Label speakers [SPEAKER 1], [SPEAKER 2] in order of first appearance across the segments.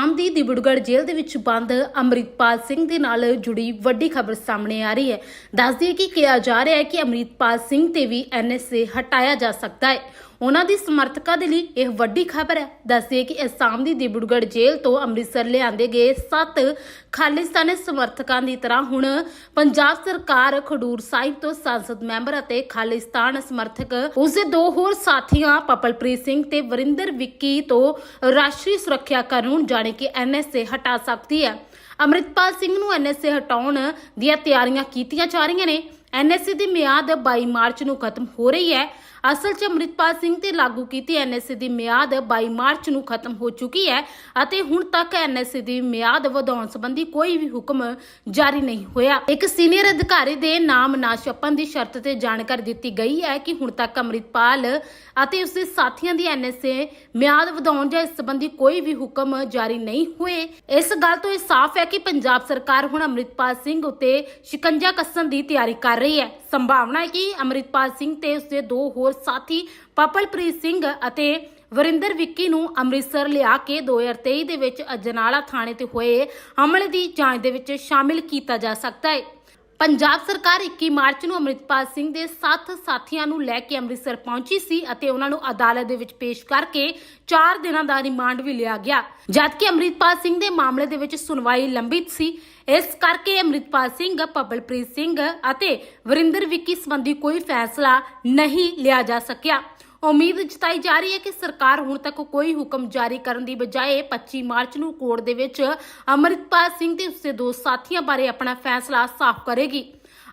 [SPEAKER 1] ਅਸਾਮ ਦੀ ਦਿਬੜਗੜ ਜੇਲ੍ਹ ਦੇ ਵਿੱਚ ਬੰਦ ਅੰਮ੍ਰਿਤਪਾਲ ਸਿੰਘ ਦੇ ਨਾਲ ਜੁੜੀ ਵੱਡੀ ਖਬਰ ਸਾਹਮਣੇ ਆ ਰਹੀ ਹੈ। ਦੱਸਦੀ ਦਈਏ ਕਿ ਕਿਹਾ ਜਾ ਰਿਹਾ ਹੈ ਕਿ ਅੰਮ੍ਰਿਤਪਾਲ ਸਿੰਘ ਤੇ ਵੀ ਐਨਐਸਏ ਹਟਾਇਆ ਜਾ ਸਕਦਾ ਹੈ। ਉਹਨਾਂ ਦੀ ਸਮਰਥਕਾਂ ਦੇ ਲਈ ਇਹ ਵੱਡੀ ਖਬਰ ਹੈ। ਦੱਸਦੇ ਕਿ ਅਸਾਮ ਦੀ ਦਿਬੜਗੜ ਜੇਲ੍ਹ ਤੋਂ ਅੰਮ੍ਰਿਤਸਰ ਲਿਆਂਦੇ ਗਏ 7 ਖਾਲਿਸਤਾਨੀ ਸਮਰਥਕਾਂ ਦੀ ਤਰ੍ਹਾਂ ਹੁਣ ਪੰਜਾਬ ਸਰਕਾਰ ਖਡੂਰ ਸਾਹਿਬ ਤੋਂ ਸੰਸਦ ਮੈਂਬਰ ਅਤੇ ਖਾਲਿਸਤਾਨ ਸਮਰਥਕ ਉਸਦੇ ਦੋ ਹੋਰ ਸਾਥੀਆਂ ਪਪਲਪ੍ਰੀਤ ਸਿੰਘ ਤੇ ਵਰਿੰਦਰ ਵਿੱਕੀ ਤੋਂ ਰਾਸ਼ਟਰੀ ਸੁਰੱਖਿਆ ਕਾਨੂੰਨ ਜਾਣੇ ਕਿ ਐਨਐਸਏ ਹਟਾ ਸਕਦੀ ਹੈ। ਅੰਮ੍ਰਿਤਪਾਲ ਸਿੰਘ ਨੂੰ ਐਨਐਸਏ ਹਟਾਉਣ ਦੀਆਂ ਤਿਆਰੀਆਂ ਕੀਤੀਆਂ ਜਾ ਰਹੀਆਂ ਨੇ। ਐਨਐਸਏ ਦੀ ਮਿਆਦ 22 ਮਾਰਚ ਨੂੰ ਖਤਮ ਹੋ ਰਹੀ ਹੈ। ਅਸਲ 'ਚ ਅੰਮ੍ਰਿਤਪਾਲ ਸਿੰਘ ਤੇ ਲਾਗੂ ਕੀਤੀ ਐਨਐਸਏ ਦੀ ਮਿਆਦ 22 ਮਾਰਚ ਨੂੰ ਖਤਮ ਹੋ ਚੁੱਕੀ ਹੈ ਅਤੇ ਹੁਣ ਤੱਕ ਐਨਐਸਏ ਦੀ ਮਿਆਦ ਵਧਾਉਣ ਸੰਬੰਧੀ ਕੋਈ ਵੀ ਹੁਕਮ ਜਾਰੀ ਨਹੀਂ ਹੋਇਆ। ਇੱਕ ਸੀਨੀਅਰ ਅਧਿਕਾਰੀ ਦੇ ਨਾਮ ਨਾ ਛਪਣ ਦੀ ਸ਼ਰਤ ਤੇ ਜਾਣਕਾਰੀ ਦਿੱਤੀ ਗਈ ਹੈ ਕਿ ਹੁਣ ਤੱਕ ਅੰਮ੍ਰਿਤਪਾਲ ਅਤੇ ਉਸਦੇ ਸਾਥੀਆਂ ਦੀ ਐਨਐਸਏ ਮਿਆਦ ਵਧਾਉਣ ਜਾਂ ਇਸ ਸੰਬੰਧੀ ਕੋਈ ਵੀ ਹੁਕਮ ਜਾਰੀ ਨਹੀਂ ਹੋਏ। ਇਸ ਗੱਲ ਤੋਂ ਇਹ ਸਾਫ਼ ਹੈ ਕਿ ਪੰਜਾਬ ਸਰਕਾਰ ਹੁਣ ਅੰਮ੍ਰਿਤਪਾਲ ਸਿੰਘ ਉੱਤੇ ਸ਼ਿਕੰਜਾ ਕੱਸਣ ਦੀ ਤਿਆਰੀ ਕਰ ਰਹੀ ਹੈ। ਸੰਭਾਵਨਾ ਹੈ ਕਿ ਅੰਮ੍ਰਿਤਪਾਲ ਸਿੰਘ ਤੇ ਉਸਦੇ ਦੋ ਹੋਰ ਸਾਥੀ ਪਪਲਪ੍ਰੀਤ ਸਿੰਘ ਅਤੇ ਵਰਿੰਦਰ ਵਿੱਕੀ ਨੂੰ ਅੰਮ੍ਰਿਤਸਰ ਲਿਆ ਕੇ 2023 ਦੇ ਵਿੱਚ ਅਜਨਾਲਾ ਥਾਣੇ ਤੇ ਹੋਏ ਹਮਲੇ ਦੀ ਜਾਂਚ ਦੇ ਵਿੱਚ ਸ਼ਾਮਿਲ ਕੀਤਾ ਜਾ ਸਕਦਾ ਹੈ। ਪੰਜਾਬ ਸਰਕਾਰ 21 ਮਾਰਚ ਨੂੰ ਅੰਮ੍ਰਿਤਪਾਲ ਸਿੰਘ ਦੇ 7 ਸਾਥੀਆਂ ਨੂੰ ਲੈ ਕੇ ਅੰਮ੍ਰਿਤਸਰ ਪਹੁੰਚੀ ਸੀ ਅਤੇ ਉਹਨਾਂ ਨੂੰ ਅਦਾਲਤ ਦੇ ਵਿੱਚ ਪੇਸ਼ ਕਰਕੇ 4 ਦਿਨਾਂ ਦਾ ਰਿਮਾਂਡ ਵੀ ਲਿਆ ਗਿਆ। ਜਦਕਿ ਅੰਮ੍ਰਿਤਪਾਲ ਸਿੰਘ ਦੇ ਮਾਮਲੇ ਦੇ ਵਿੱਚ ਸੁਣਵਾਈ ਲੰਬਿਤ ਸੀ ਇਸ ਕਰਕੇ ਅੰਮ੍ਰਿਤਪਾਲ ਸਿੰਘ ਪਬਲਪ੍ਰੀਤ ਸਿੰਘ ਅਤੇ ਵਰਿੰਦਰ ਵਿੱਕੀ ਸੰਬੰਧੀ ਕੋਈ ਫੈਸਲਾ ਨਹੀਂ ਲਿਆ ਜਾ ਸਕਿਆ। ਉਮੀਦ ਜਤਾਈ ਜਾ ਰਹੀ ਹੈ ਕਿ ਸਰਕਾਰ ਹੁਣ ਤੱਕ ਕੋਈ ਹੁਕਮ ਜਾਰੀ ਕਰਨ ਦੀ ਬਜਾਏ 25 ਮਾਰਚ ਨੂੰ ਕੋਰਟ ਦੇ ਵਿੱਚ ਅੰਮ੍ਰਿਤਪਾਲ ਸਿੰਘ ਤੇ ਉਸਦੇ ਦੋ ਸਾਥੀਆਂ ਬਾਰੇ ਆਪਣਾ ਫੈਸਲਾ ਸਾਫ਼ ਕਰੇਗੀ।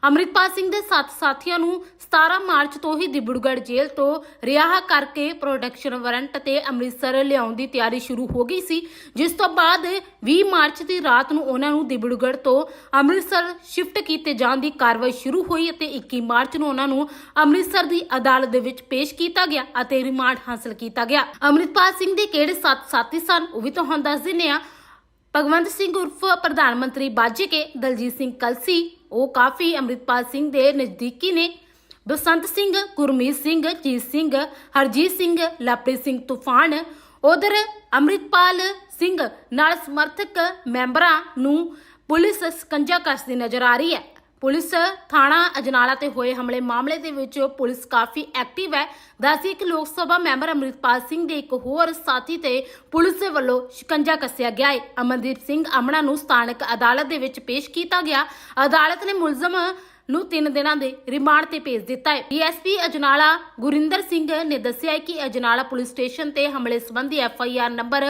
[SPEAKER 1] ਅੰਮ੍ਰਿਤਪਾਲ ਸਿੰਘ ਦੇ ਸੱਤ ਸਾਥੀਆਂ ਨੂੰ 17 ਮਾਰਚ ਤੋਂ ਹੀ ਦਿਬੜਗੜ ਜੇਲ੍ਹ ਤੋਂ ਰਿਹਾ ਕਰਕੇ ਪ੍ਰੋਡਕਸ਼ਨ ਵਾਰੰਟ ਤੇ ਅੰਮ੍ਰਿਤਸਰ ਲਿਆਉਣ ਦੀ ਤਿਆਰੀ ਸ਼ੁਰੂ ਹੋ ਗਈ ਸੀ, ਜਿਸ ਤੋਂ ਬਾਅਦ 20 ਮਾਰਚ ਦੀ ਰਾਤ ਨੂੰ ਉਹਨਾਂ ਨੂੰ ਦਿਬੜਗੜ ਤੋਂ ਅੰਮ੍ਰਿਤਸਰ ਸ਼ਿਫਟ ਕੀਤੇ ਜਾਣ ਦੀ ਕਾਰਵਾਈ ਸ਼ੁਰੂ ਹੋਈ ਅਤੇ 21 ਮਾਰਚ ਨੂੰ ਉਹਨਾਂ ਨੂੰ ਅੰਮ੍ਰਿਤਸਰ ਦੀ ਅਦਾਲਤ ਦੇ ਵਿੱਚ ਪੇਸ਼ ਕੀਤਾ ਗਿਆ ਅਤੇ ਰਿਮਾਂਡ ਹਾਸਲ ਕੀਤਾ ਗਿਆ। ਅੰਮ੍ਰਿਤਪਾਲ ਸਿੰਘ ਦੇ ਕਿਹੜੇ ਸੱਤ ਸਾਥੀ ਸਨ, ਉਹ ਵੀ ਤੁਹਾਨੂੰ ਦੱਸ ਦਿੰਨੇ ਆ ਭਗਵੰਤ ਸਿੰਘ ਉਰਫ ਪ੍ਰਧਾਨ ਮੰਤਰੀ ਬਾਜੇਕੇ, ਦਲਜੀਤ ਸਿੰਘ ਕਲਸੀ ਉਹ ਕਾਫੀ ਅੰਮ੍ਰਿਤਪਾਲ ਸਿੰਘ ਦੇ ਨਜ਼ਦੀਕੀ ਨੇ। ਬਸੰਤ ਸਿੰਘ, ਗੁਰਮੀਤ ਸਿੰਘ, ਜੀਤ ਸਿੰਘ, ਹਰਜੀਤ ਸਿੰਘ, ਲਵਪ੍ਰੀਤ ਸਿੰਘ ਤੂਫਾਨ, ਉਧਰ ਅੰਮ੍ਰਿਤਪਾਲ ਸਿੰਘ ਨਾਲ ਸਮਰਥਕ ਮੈਂਬਰਾਂ ਨੂੰ ਪੁਲਿਸ ਸਕੰਜਾ ਕੱਸਦੀ ਨਜ਼ਰ ਆ ਰਹੀ ਹੈ। ਪੁਲਿਸ ਥਾਣਾ ਅਜਨਾਲਾ ਤੇ ਹੋਏ ਹਮਲੇ ਮਾਮਲੇ ਦੇ ਵਿੱਚ ਪੁਲਿਸ ਕਾਫੀ ਐਕਟਿਵ ਹੈ। ਦੱਸੀ ਕਿ ਲੋਕ ਸਭਾ ਮੈਂਬਰ ਅੰਮ੍ਰਿਤਪਾਲ ਸਿੰਘ ਦੇ ਇੱਕ ਹੋਰ ਸਾਥੀ ਤੇ ਪੁਲਿਸ ਦੇ ਵੱਲੋਂ ਸ਼ਿਕੰਜਾ ਕੱਸਿਆ ਗਿਆ ਹੈ। ਅਮਨਦੀਪ ਸਿੰਘ ਅਮਣਾ ਨੂੰ ਸਥਾਨਕ ਅਦਾਲਤ ਦੇ ਵਿੱਚ ਪੇਸ਼ ਕੀਤਾ ਗਿਆ। ਅਦਾਲਤ ਨੇ ਮੁਲਜ਼ਮ ਨੂੰ 3 ਦਿਨਾਂ ਦੇ ਰਿਮਾਂਡ ਤੇ ਭੇਜ ਦਿੱਤਾ ਹੈ। ਡੀਐਸਪੀ ਅਜਨਾਲਾ ਗੁਰਿੰਦਰ ਸਿੰਘ ਨੇ ਦੱਸਿਆ ਕਿ ਅਜਨਾਲਾ ਪੁਲਿਸ ਸਟੇਸ਼ਨ ਤੇ ਹਮਲੇ ਸੰਬੰਧੀ ਐਫਆਈਆਰ ਨੰਬਰ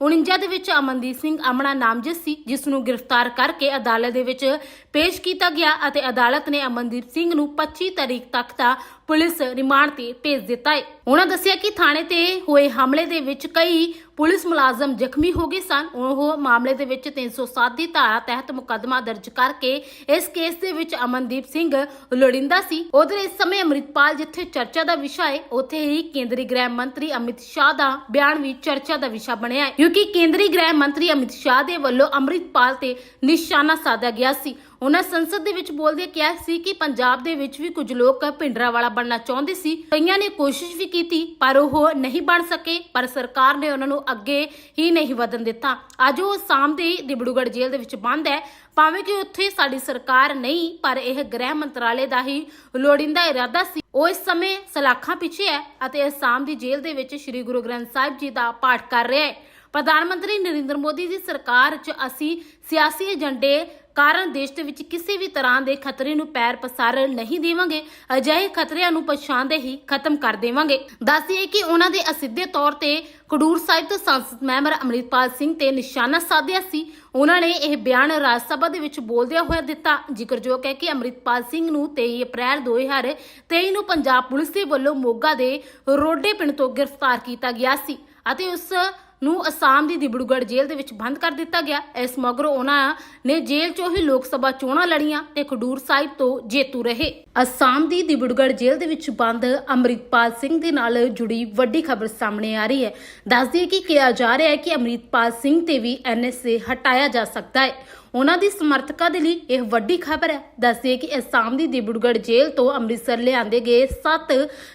[SPEAKER 1] 49 ਦੇ ਵਿੱਚ ਅਮਨਦੀਪ ਸਿੰਘ ਅਮਣਾ ਨਾਮਜ਼ਦ ਸੀ, ਜਿਸ ਨੂੰ ਗ੍ਰਿਫਤਾਰ ਕਰਕੇ ਅਦਾਲਤ ਦੇ ਵਿੱਚ ਪੇਸ਼ ਕੀਤਾ ਗਿਆ ਅਤੇ ਅਦਾਲਤ ਨੇ ਅਮਨਦੀਪ ਸਿੰਘ ਨੂੰ 25 ਤਰੀਕ ਤੱਕ ਦਾ ਪੁਲਿਸ ਰਿਮਾਂਡ ਤੇ ਭੇਜ ਦਿੱਤਾ ਹੈ ਉਹਨਾਂ ਦੱਸਿਆ ਕਿ ਥਾਣੇ ਤੇ ਹੋਏ ਹਮਲੇ ਦੇ ਵਿੱਚ ਕਈ ਪੁਲਿਸ ਮੁਲਾਜ਼ਮ ਜ਼ਖਮੀ ਹੋ ਗਏ ਸਨ। ਉਹ ਮਾਮਲੇ ਦੇ ਵਿੱਚ 307 ਦੀ ਧਾਰਾ ਤਹਿਤ ਮੁਕੱਦਮਾ ਦਰਜ ਕਰਕੇ ਇਸ ਕੇਸ ਦੇ ਵਿੱਚ ਅਮਨਦੀਪ ਸਿੰਘ ਲੋੜਿੰਦਾ ਸੀ। ਉਧਰ ਇਸ ਸਮੇਂ ਅੰਮ੍ਰਿਤਪਾਲ, ਜਿੱਥੇ ਚਰਚਾ ਦਾ ਵਿਸ਼ਾ ਹੈ ਉੱਥੇ ਹੀ ਕੇਂਦਰੀ ਗ੍ਰਹਿ ਮੰਤਰੀ ਅਮਿਤ ਸ਼ਾਹ ਦਾ ਬਿਆਨ ਵੀ ਚਰਚਾ ਦਾ ਵਿਸ਼ਾ ਬਣਿਆ ਹੈ ਕਿਉਂਕਿ ਕੇਂਦਰੀ ਗ੍ਰਹਿ ਮੰਤਰੀ ਅਮਿਤ ਸ਼ਾਹ ਦੇ ਵੱਲੋਂ ਅੰਮ੍ਰਿਤਪਾਲ ਤੇ ਨਿਸ਼ਾਨਾ ਸਾਧਿਆ ਗਿਆ ਸੀ। ਉਹਨਾਂ ਸੰਸਦ ਦੇ ਵਿੱਚ ਬੋਲਦੇ ਕਿਹਾ ਸੀ ਕਿ ਪੰਜਾਬ ਦੇ ਵਿੱਚ ਵੀ ਕੁਝ ਲੋਕ ਭਿੰਡਰਾ ਵਾਲਾ ਬਣਨਾ ਚਾਹੁੰਦੇ ਸੀ। ਕਈਆਂ ਨੇ ਕੋਸ਼ਿਸ਼ ਵੀ ਕੀਤੀ, ਪਰ ਉਹ ਨਹੀਂ ਬਣ ਸਕੇ। ਪਰ ਸਰਕਾਰ ਨੇ ਉਹਨਾਂ ਨੂੰ ਅੱਗੇ ਹੀ ਨਹੀਂ ਵਧਣ ਦਿੱਤਾ। ਅੱਜ ਉਹ ਆਸਾਮ ਦੇ ਦਿਬੜੂਗੜ ਜੇਲ੍ਹ ਦੇ ਵਿੱਚ ਬੰਦ ਹੈ। ਭਾਵੇਂ ਕਿ ਉੱਥੇ ਸਾਡੀ ਸਰਕਾਰ ਨਹੀਂ, ਪਰ ਇਹ ਗ੍ਰਹਿ ਮੰਤਰਾਲੇ ਦਾ ਹੀ ਲੋੜਿੰਦਾ ਇਰਾਦਾ ਸੀ। ਉਹ ਇਸ ਸਮੇਂ ਸਲਾਖਾਂ ਪਿੱਛੇ ਹੈ ਅਤੇ ਅਸਾਮ ਦੀ ਜੇਲ੍ਹ ਦੇ ਵਿੱਚ ਸ੍ਰੀ ਗੁਰੂ ਗ੍ਰੰਥ ਸਾਹਿਬ ਜੀ ਦਾ ਪਾਠ ਕਰ ਰਿਹਾ ਹੈ। ਪ੍ਰਧਾਨ ਮੰਤਰੀ ਨਰਿੰਦਰ ਮੋਦੀ ਦੀ ਸਰਕਾਰ 'ਚ ਅਸੀਂ ਸਿਆਸੀ ਏਜੰਡੇ ਕਾਰਨ ਦੇਸ਼ ਦੇ ਵਿੱਚ ਕਿਸੇ ਵੀ ਤਰ੍ਹਾਂ ਦੇ ਖਤਰੇ ਨੂੰ ਪੈਰ ਪਸਾਰ ਨਹੀਂ ਦੇਵਾਂਗੇ, ਅਜਿਹੇ ਖਤਰਿਆਂ ਨੂੰ ਪਛਾਣਦੇ ਹੀ ਖਤਮ ਕਰ ਦੇਵਾਂਗੇ। ਦੱਸਦੀਏ ਕਿ ਉਹਨਾਂ ਦੇ ਅਸਿੱਧੇ ਤੌਰ ਤੇ ਖਡੂਰ ਸਾਹਿਬ ਤੋਂ ਸੰਸਦ ਮੈਂਬਰ ਅਮਰਿਤਪਾਲ ਸਿੰਘ ਤੇ ਨਿਸ਼ਾਨਾ ਸਾਧਿਆ ਸੀ। ਉਹਨਾਂ ਨੇ ਇਹ ਬਿਆਨ ਰਾਜ ਸਭਾ ਦੇ ਵਿੱਚ ਬੋਲਦਿਆਂ ਹੋਇਆ ਦਿੱਤਾ। ਜ਼ਿਕਰਯੋਗ ਹੈ ਕਿ ਅਮਰਿਤਪਾਲ ਸਿੰਘ ਨੂੰ 23 ਅਪ੍ਰੈਲ 2023 ਨੂੰ ਪੰਜਾਬ ਪੁਲਿਸ ਦੇ ਵੱਲੋਂ ਮੋਗਾ ਦੇ ਰੋਡੇ ਪਿੰਡ ਤੋਂ ਗ੍ਰਿਫਤਾਰ ਕੀਤਾ ਗਿਆ ਸੀ ਅਤੇ ਉਸ ਨੂੰ ਅਸਾਮ ਦੀ ਦਿਬੜੂਗੜ ਜੇਲ੍ਹ ਦੇ ਵਿੱਚ ਬੰਦ ਕਰ ਦਿੱਤਾ ਗਿਆ। ਇਸ ਮਗਰੋਂ ਉਹਨਾਂ ਨੇ ਜੇਲ੍ਹ ਚੋਂ ਹੀ ਲੋਕ ਸਭਾ ਚੋਣਾਂ ਲੜੀਆਂ ਤੇ ਖਡੂਰ ਸਾਹਿਬ ਤੋਂ ਜੇਤੂ ਰਹੇ। ਅਸਾਮ ਦੀ ਦਿਬੜੂਗੜ ਜੇਲ੍ਹ ਦੇ ਵਿੱਚ ਬੰਦ ਅੰਮ੍ਰਿਤਪਾਲ ਸਿੰਘ ਦੇ ਨਾਲ ਜੁੜੀ ਵੱਡੀ ਖਬਰ ਸਾਹਮਣੇ ਆ ਰਹੀ ਹੈ। ਦੱਸਦੀ ਹੈ ਕਿ ਕਿਹਾ ਜਾ ਰਿਹਾ ਹੈ ਕਿ ਅੰਮ੍ਰਿਤਪਾਲ ਸਿੰਘ ਤੇ ਵੀ ਐਨਐਸਏ ਹਟਾਇਆ ਜਾ ਸਕਦਾ ਹੈ। ਉਹਨਾਂ ਦੀ ਸਮਰਥਕਾਂ ਦੇ ਲਈ ਇਹ ਵੱਡੀ ਖਬਰ ਹੈ। ਦੱਸਦੇ ਕਿ ਅਸਾਮ ਦੀ ਦਿਬੜਗੜ ਜੇਲ੍ਹ ਤੋਂ ਅੰਮ੍ਰਿਤਸਰ ਲਿਆਂਦੇ ਗਏ 7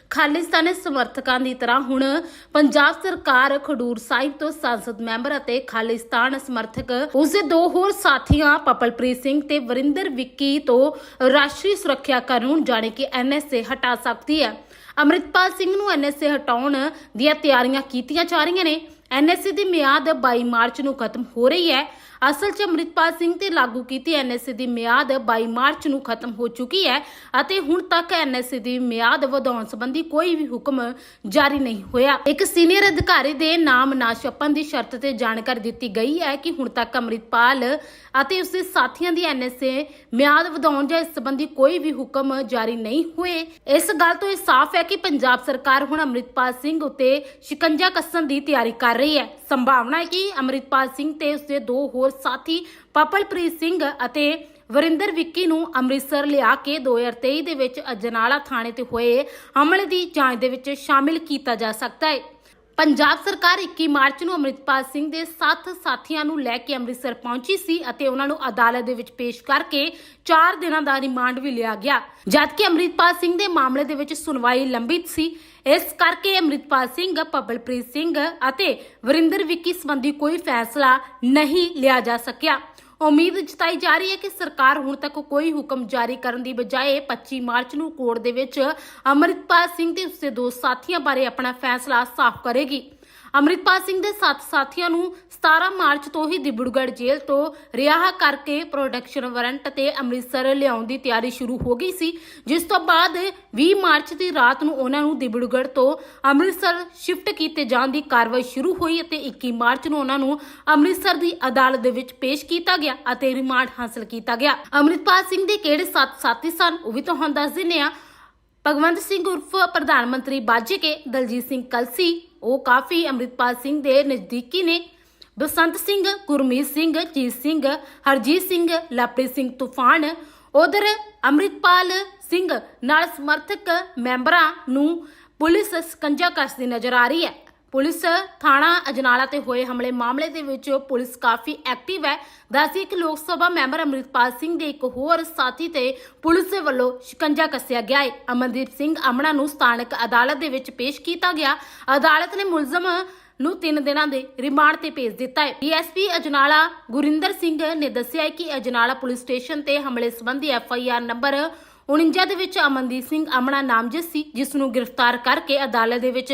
[SPEAKER 1] ਖਾਲਿਸਤਾਨੀ ਸਮਰਥਕਾਂ ਦੀ ਤਰ੍ਹਾਂ ਹੁਣ ਪੰਜਾਬ ਸਰਕਾਰ ਖਡੂਰ ਸਾਹਿਬ ਤੋਂ ਸੰਸਦ ਮੈਂਬਰ ਅਤੇ ਖਾਲਿਸਤਾਨ ਸਮਰਥਕ, ਉਸਦੇ ਦੋ ਹੋਰ ਸਾਥੀਆਂ ਪਪਲਪ੍ਰੀਤ ਸਿੰਘ ਤੇ ਵਰਿੰਦਰ ਵਿੱਕੀ ਤੋਂ ਰਾਸ਼ਟਰੀ ਸੁਰੱਖਿਆ ਕਾਨੂੰਨ ਜਾਣੇ ਕਿ ਐਨਐਸਏ ਹਟਾ ਸਕਦੀ ਹੈ। ਅੰਮ੍ਰਿਤਪਾਲ ਸਿੰਘ ਨੂੰ ਐਨਐਸਏ ਹਟਾਉਣ ਦੀਆਂ ਤਿਆਰੀਆਂ ਕੀਤੀਆਂ ਜਾ ਰਹੀਆਂ ਨੇ। ਐਨਐਸਏ ਦੀ ਮਿਆਦ 22 ਮਾਰਚ ਨੂੰ ਖਤਮ ਹੋ ਰਹੀ ਹੈ। ਅਸਲ 'ਚ ਅੰਮ੍ਰਿਤਪਾਲ ਸਿੰਘ ਤੇ ਲਾਗੂ ਕੀਤੀ ਐਨਐਸਏ ਦੀ ਮਿਆਦ 22 ਮਾਰਚ ਨੂੰ ਖਤਮ ਹੋ ਚੁੱਕੀ ਹੈ ਅਤੇ ਹੁਣ ਤੱਕ ਐਨਐਸਏ ਦੀ ਮਿਆਦ ਵਧਾਉਣ ਸੰਬੰਧੀ ਕੋਈ ਵੀ ਹੁਕਮ ਜਾਰੀ ਨਹੀਂ ਹੋਇਆ। ਇੱਕ ਸੀਨੀਅਰ ਅਧਿਕਾਰੀ ਦੇ ਨਾਮ ਨਾ ਛਪਣ ਦੀ ਸ਼ਰਤ ਤੇ ਜਾਣਕਾਰੀ ਦਿੱਤੀ ਗਈ ਹੈ ਕਿ ਹੁਣ ਤੱਕ ਅੰਮ੍ਰਿਤਪਾਲ ਅਤੇ ਉਸਦੇ ਸਾਥੀਆਂ ਦੀ ਐਨਐਸਏ ਮਿਆਦ ਵਧਾਉਣ ਜਾਂ ਇਸ ਸੰਬੰਧੀ ਕੋਈ ਵੀ ਹੁਕਮ ਜਾਰੀ ਨਹੀਂ ਹੋਏ। ਇਸ ਗੱਲ ਤੋਂ ਇਹ ਸਾਫ਼ ਹੈ ਕਿ ਪੰਜਾਬ ਸਰਕਾਰ ਹੁਣ ਅੰਮ੍ਰਿਤਪਾਲ ਸਿੰਘ ਉੱਤੇ ਸ਼ਿਕੰਜਾ ਕੱਸਣ ਦੀ ਤਿਆਰੀ ਕਰ ਰਹੀ ਹੈ। ਸੰਭਾਵਨਾ ਹੈ ਕਿ ਅੰਮ੍ਰਿਤਪਾਲ ਸਿੰਘ ਤੇ ਉਸਦੇ ਦੋ ਹੋਰ ਸਾਥੀ ਪਪਲਪ੍ਰੀਤ ਸਿੰਘ ਅਤੇ ਵਰਿੰਦਰ ਵਿੱਕੀ ਨੂੰ ਅੰਮ੍ਰਿਤਸਰ ਲਿਆ ਕੇ 2023 ਦੇ ਵਿੱਚ ਅਜਨਾਲਾ ਥਾਣੇ ਤੇ ਹੋਏ ਹਮਲੇ ਦੀ ਜਾਂਚ ਦੇ ਵਿੱਚ ਸ਼ਾਮਿਲ ਕੀਤਾ ਜਾ ਸਕਦਾ ਹੈ। ਪੰਜਾਬ ਸਰਕਾਰ 21 ਮਾਰਚ ਨੂੰ ਅੰਮ੍ਰਿਤਪਾਲ ਸਿੰਘ ਦੇ 7 ਸਾਥੀਆਂ ਨੂੰ ਲੈ ਕੇ ਅੰਮ੍ਰਿਤਸਰ ਪਹੁੰਚੀ ਸੀ ਅਤੇ ਉਹਨਾਂ ਨੂੰ ਅਦਾਲਤ ਦੇ ਵਿੱਚ ਪੇਸ਼ ਕਰਕੇ 4 ਦਿਨਾਂ ਦਾ ਰਿਮਾਂਡ ਵੀ ਲਿਆ ਗਿਆ। ਜਦਕਿ ਅੰਮ੍ਰਿਤਪਾਲ ਸਿੰਘ ਦੇ ਮਾਮਲੇ ਦੇ ਵਿੱਚ ਸੁਣਵਾਈ ਲੰਬਿਤ ਸੀ ਇਸ ਕਰਕੇ ਅੰਮ੍ਰਿਤਪਾਲ ਸਿੰਘ ਪਬਲਪ੍ਰੀਤ ਸਿੰਘ ਅਤੇ ਵਰਿੰਦਰ ਵਿੱਕੀ ਸੰਬੰਧੀ ਕੋਈ ਫੈਸਲਾ ਨਹੀਂ ਲਿਆ ਜਾ ਸਕਿਆ। ਉਮੀਦ ਜਤਾਈ ਜਾ ਰਹੀ ਹੈ ਕਿ ਸਰਕਾਰ ਹੁਣ ਤੱਕ ਕੋਈ ਹੁਕਮ ਜਾਰੀ ਕਰਨ ਦੀ ਬਜਾਏ 25 ਮਾਰਚ ਨੂੰ ਕੋਰਟ ਦੇ ਵਿੱਚ ਅੰਮ੍ਰਿਤਪਾਲ ਸਿੰਘ ਤੇ ਉਸਦੇ ਦੋ ਸਾਥੀਆਂ ਬਾਰੇ ਆਪਣਾ ਫੈਸਲਾ ਸਾਫ਼ ਕਰੇਗੀ। ਅੰਮ੍ਰਿਤਪਾਲ ਸਿੰਘ ਦੇ ਸੱਤ ਸਾਥੀਆਂ ਨੂੰ 17 ਮਾਰਚ ਤੋਂ ਹੀ ਦਿਬੜਗੜ ਜੇਲ੍ਹ ਤੋਂ ਰਿਹਾ ਕਰਕੇ ਪ੍ਰੋਟੈਕਸ਼ਨ ਵਾਰੰਟ ਤੇ ਅੰਮ੍ਰਿਤਸਰ ਲਿਆਉਣ ਦੀ ਤਿਆਰੀ ਸ਼ੁਰੂ ਹੋ ਗਈ ਸੀ, ਜਿਸ ਤੋਂ ਬਾਅਦ 20 ਮਾਰਚ ਦੀ ਰਾਤ ਨੂੰ ਉਹਨਾਂ ਨੂੰ ਦਿਬੜਗੜ ਤੋਂ ਅੰਮ੍ਰਿਤਸਰ ਸ਼ਿਫਟ ਕੀਤੇ ਜਾਣ ਦੀ ਕਾਰਵਾਈ ਸ਼ੁਰੂ ਹੋਈ ਅਤੇ 21 ਮਾਰਚ ਨੂੰ ਉਹਨਾਂ ਨੂੰ ਅੰਮ੍ਰਿਤਸਰ ਦੀ ਅਦਾਲਤ ਦੇ ਵਿੱਚ ਪੇਸ਼ ਕੀਤਾ ਗਿਆ ਅਤੇ ਰਿਮਾਂਡ ਹਾਸਲ ਕੀਤਾ ਗਿਆ। ਅੰਮ੍ਰਿਤਪਾਲ ਸਿੰਘ ਦੇ ਕਿਹੜੇ ਸੱਤ ਸਾਥੀ ਸਨ ਉਹ ਵੀ ਤੁਹਾਨੂੰ ਦੱਸ ਦਿੰਨੇ ਆ ਭਗਵੰਤ ਸਿੰਘ ਉਰਫ ਪ੍ਰਧਾਨ ਮੰਤਰੀ ਬਾਜੀਕੇ ਦਲਜੀਤ ਸਿੰਘ ਕਲਸੀ, ਉਹ ਕਾਫੀ ਅੰਮ੍ਰਿਤਪਾਲ ਸਿੰਘ ਦੇ ਨਜ਼ਦੀਕੀ ਨੇ। ਬਸੰਤ ਸਿੰਘ, ਗੁਰਮੀਤ ਸਿੰਘ, ਜੀਤ ਸਿੰਘ, ਹਰਜੀਤ ਸਿੰਘ, ਲਵਪ੍ਰੀਤ ਸਿੰਘ ਤੂਫਾਨ, ਉਧਰ ਅੰਮ੍ਰਿਤਪਾਲ ਸਿੰਘ ਨਾਲ ਸਮਰਥਕ ਮੈਂਬਰਾਂ ਨੂੰ ਪੁਲਿਸ ਸਕੰਜਾ ਕੱਸਦੀ ਨਜ਼ਰ ਆ ਰਹੀ ਹੈ। ਪੁਲਿਸ ਥਾਣਾ ਅਜਨਾਲਾ ਤੇ ਹੋਏ ਹਮਲੇ ਮਾਮਲੇ ਦੇ ਵਿੱਚ ਪੁਲਿਸ ਕਾਫੀ ਐਕਟਿਵ ਹੈ। ਦੱਸਦੀ ਕਿ ਲੋਕ ਸਭਾ ਮੈਂਬਰ ਅੰਮ੍ਰਿਤਪਾਲ ਸਿੰਘ ਦੇ ਇੱਕ ਹੋਰ ਸਾਥੀ ਤੇ ਪੁਲਿਸ ਦੇ ਵੱਲੋਂ ਸ਼ਿਕੰਜਾ ਕੱਸਿਆ ਗਿਆ ਹੈ। ਅਮਨਦੀਪ ਸਿੰਘ ਅਮਣਾ ਨੂੰ ਸਥਾਨਕ ਅਦਾਲਤ ਦੇ ਵਿੱਚ ਪੇਸ਼ ਕੀਤਾ ਗਿਆ। ਅਦਾਲਤ ਨੇ ਮੁਲਜ਼ਮ ਨੂੰ 3 ਦਿਨਾਂ ਦੇ ਰਿਮਾਂਡ ਤੇ ਭੇਜ ਦਿੱਤਾ ਹੈ। ਡੀਐਸਪੀ ਅਜਨਾਲਾ ਗੁਰਿੰਦਰ ਸਿੰਘ ਨੇ ਦੱਸਿਆ ਕਿ ਅਜਨਾਲਾ ਪੁਲਿਸ ਸਟੇਸ਼ਨ ਤੇ ਹਮਲੇ ਸੰਬੰਧੀ ਐਫਆਈਆਰ ਨੰਬਰ 49 ਦੇ ਵਿੱਚ ਅਮਨਦੀਪ ਸਿੰਘ ਅਮਣਾ ਨਾਮਜ਼ਦ ਸੀ, ਜਿਸ ਨੂੰ ਗ੍ਰਿਫਤਾਰ ਕਰਕੇ ਅਦਾਲਤ ਦੇ ਵਿੱਚ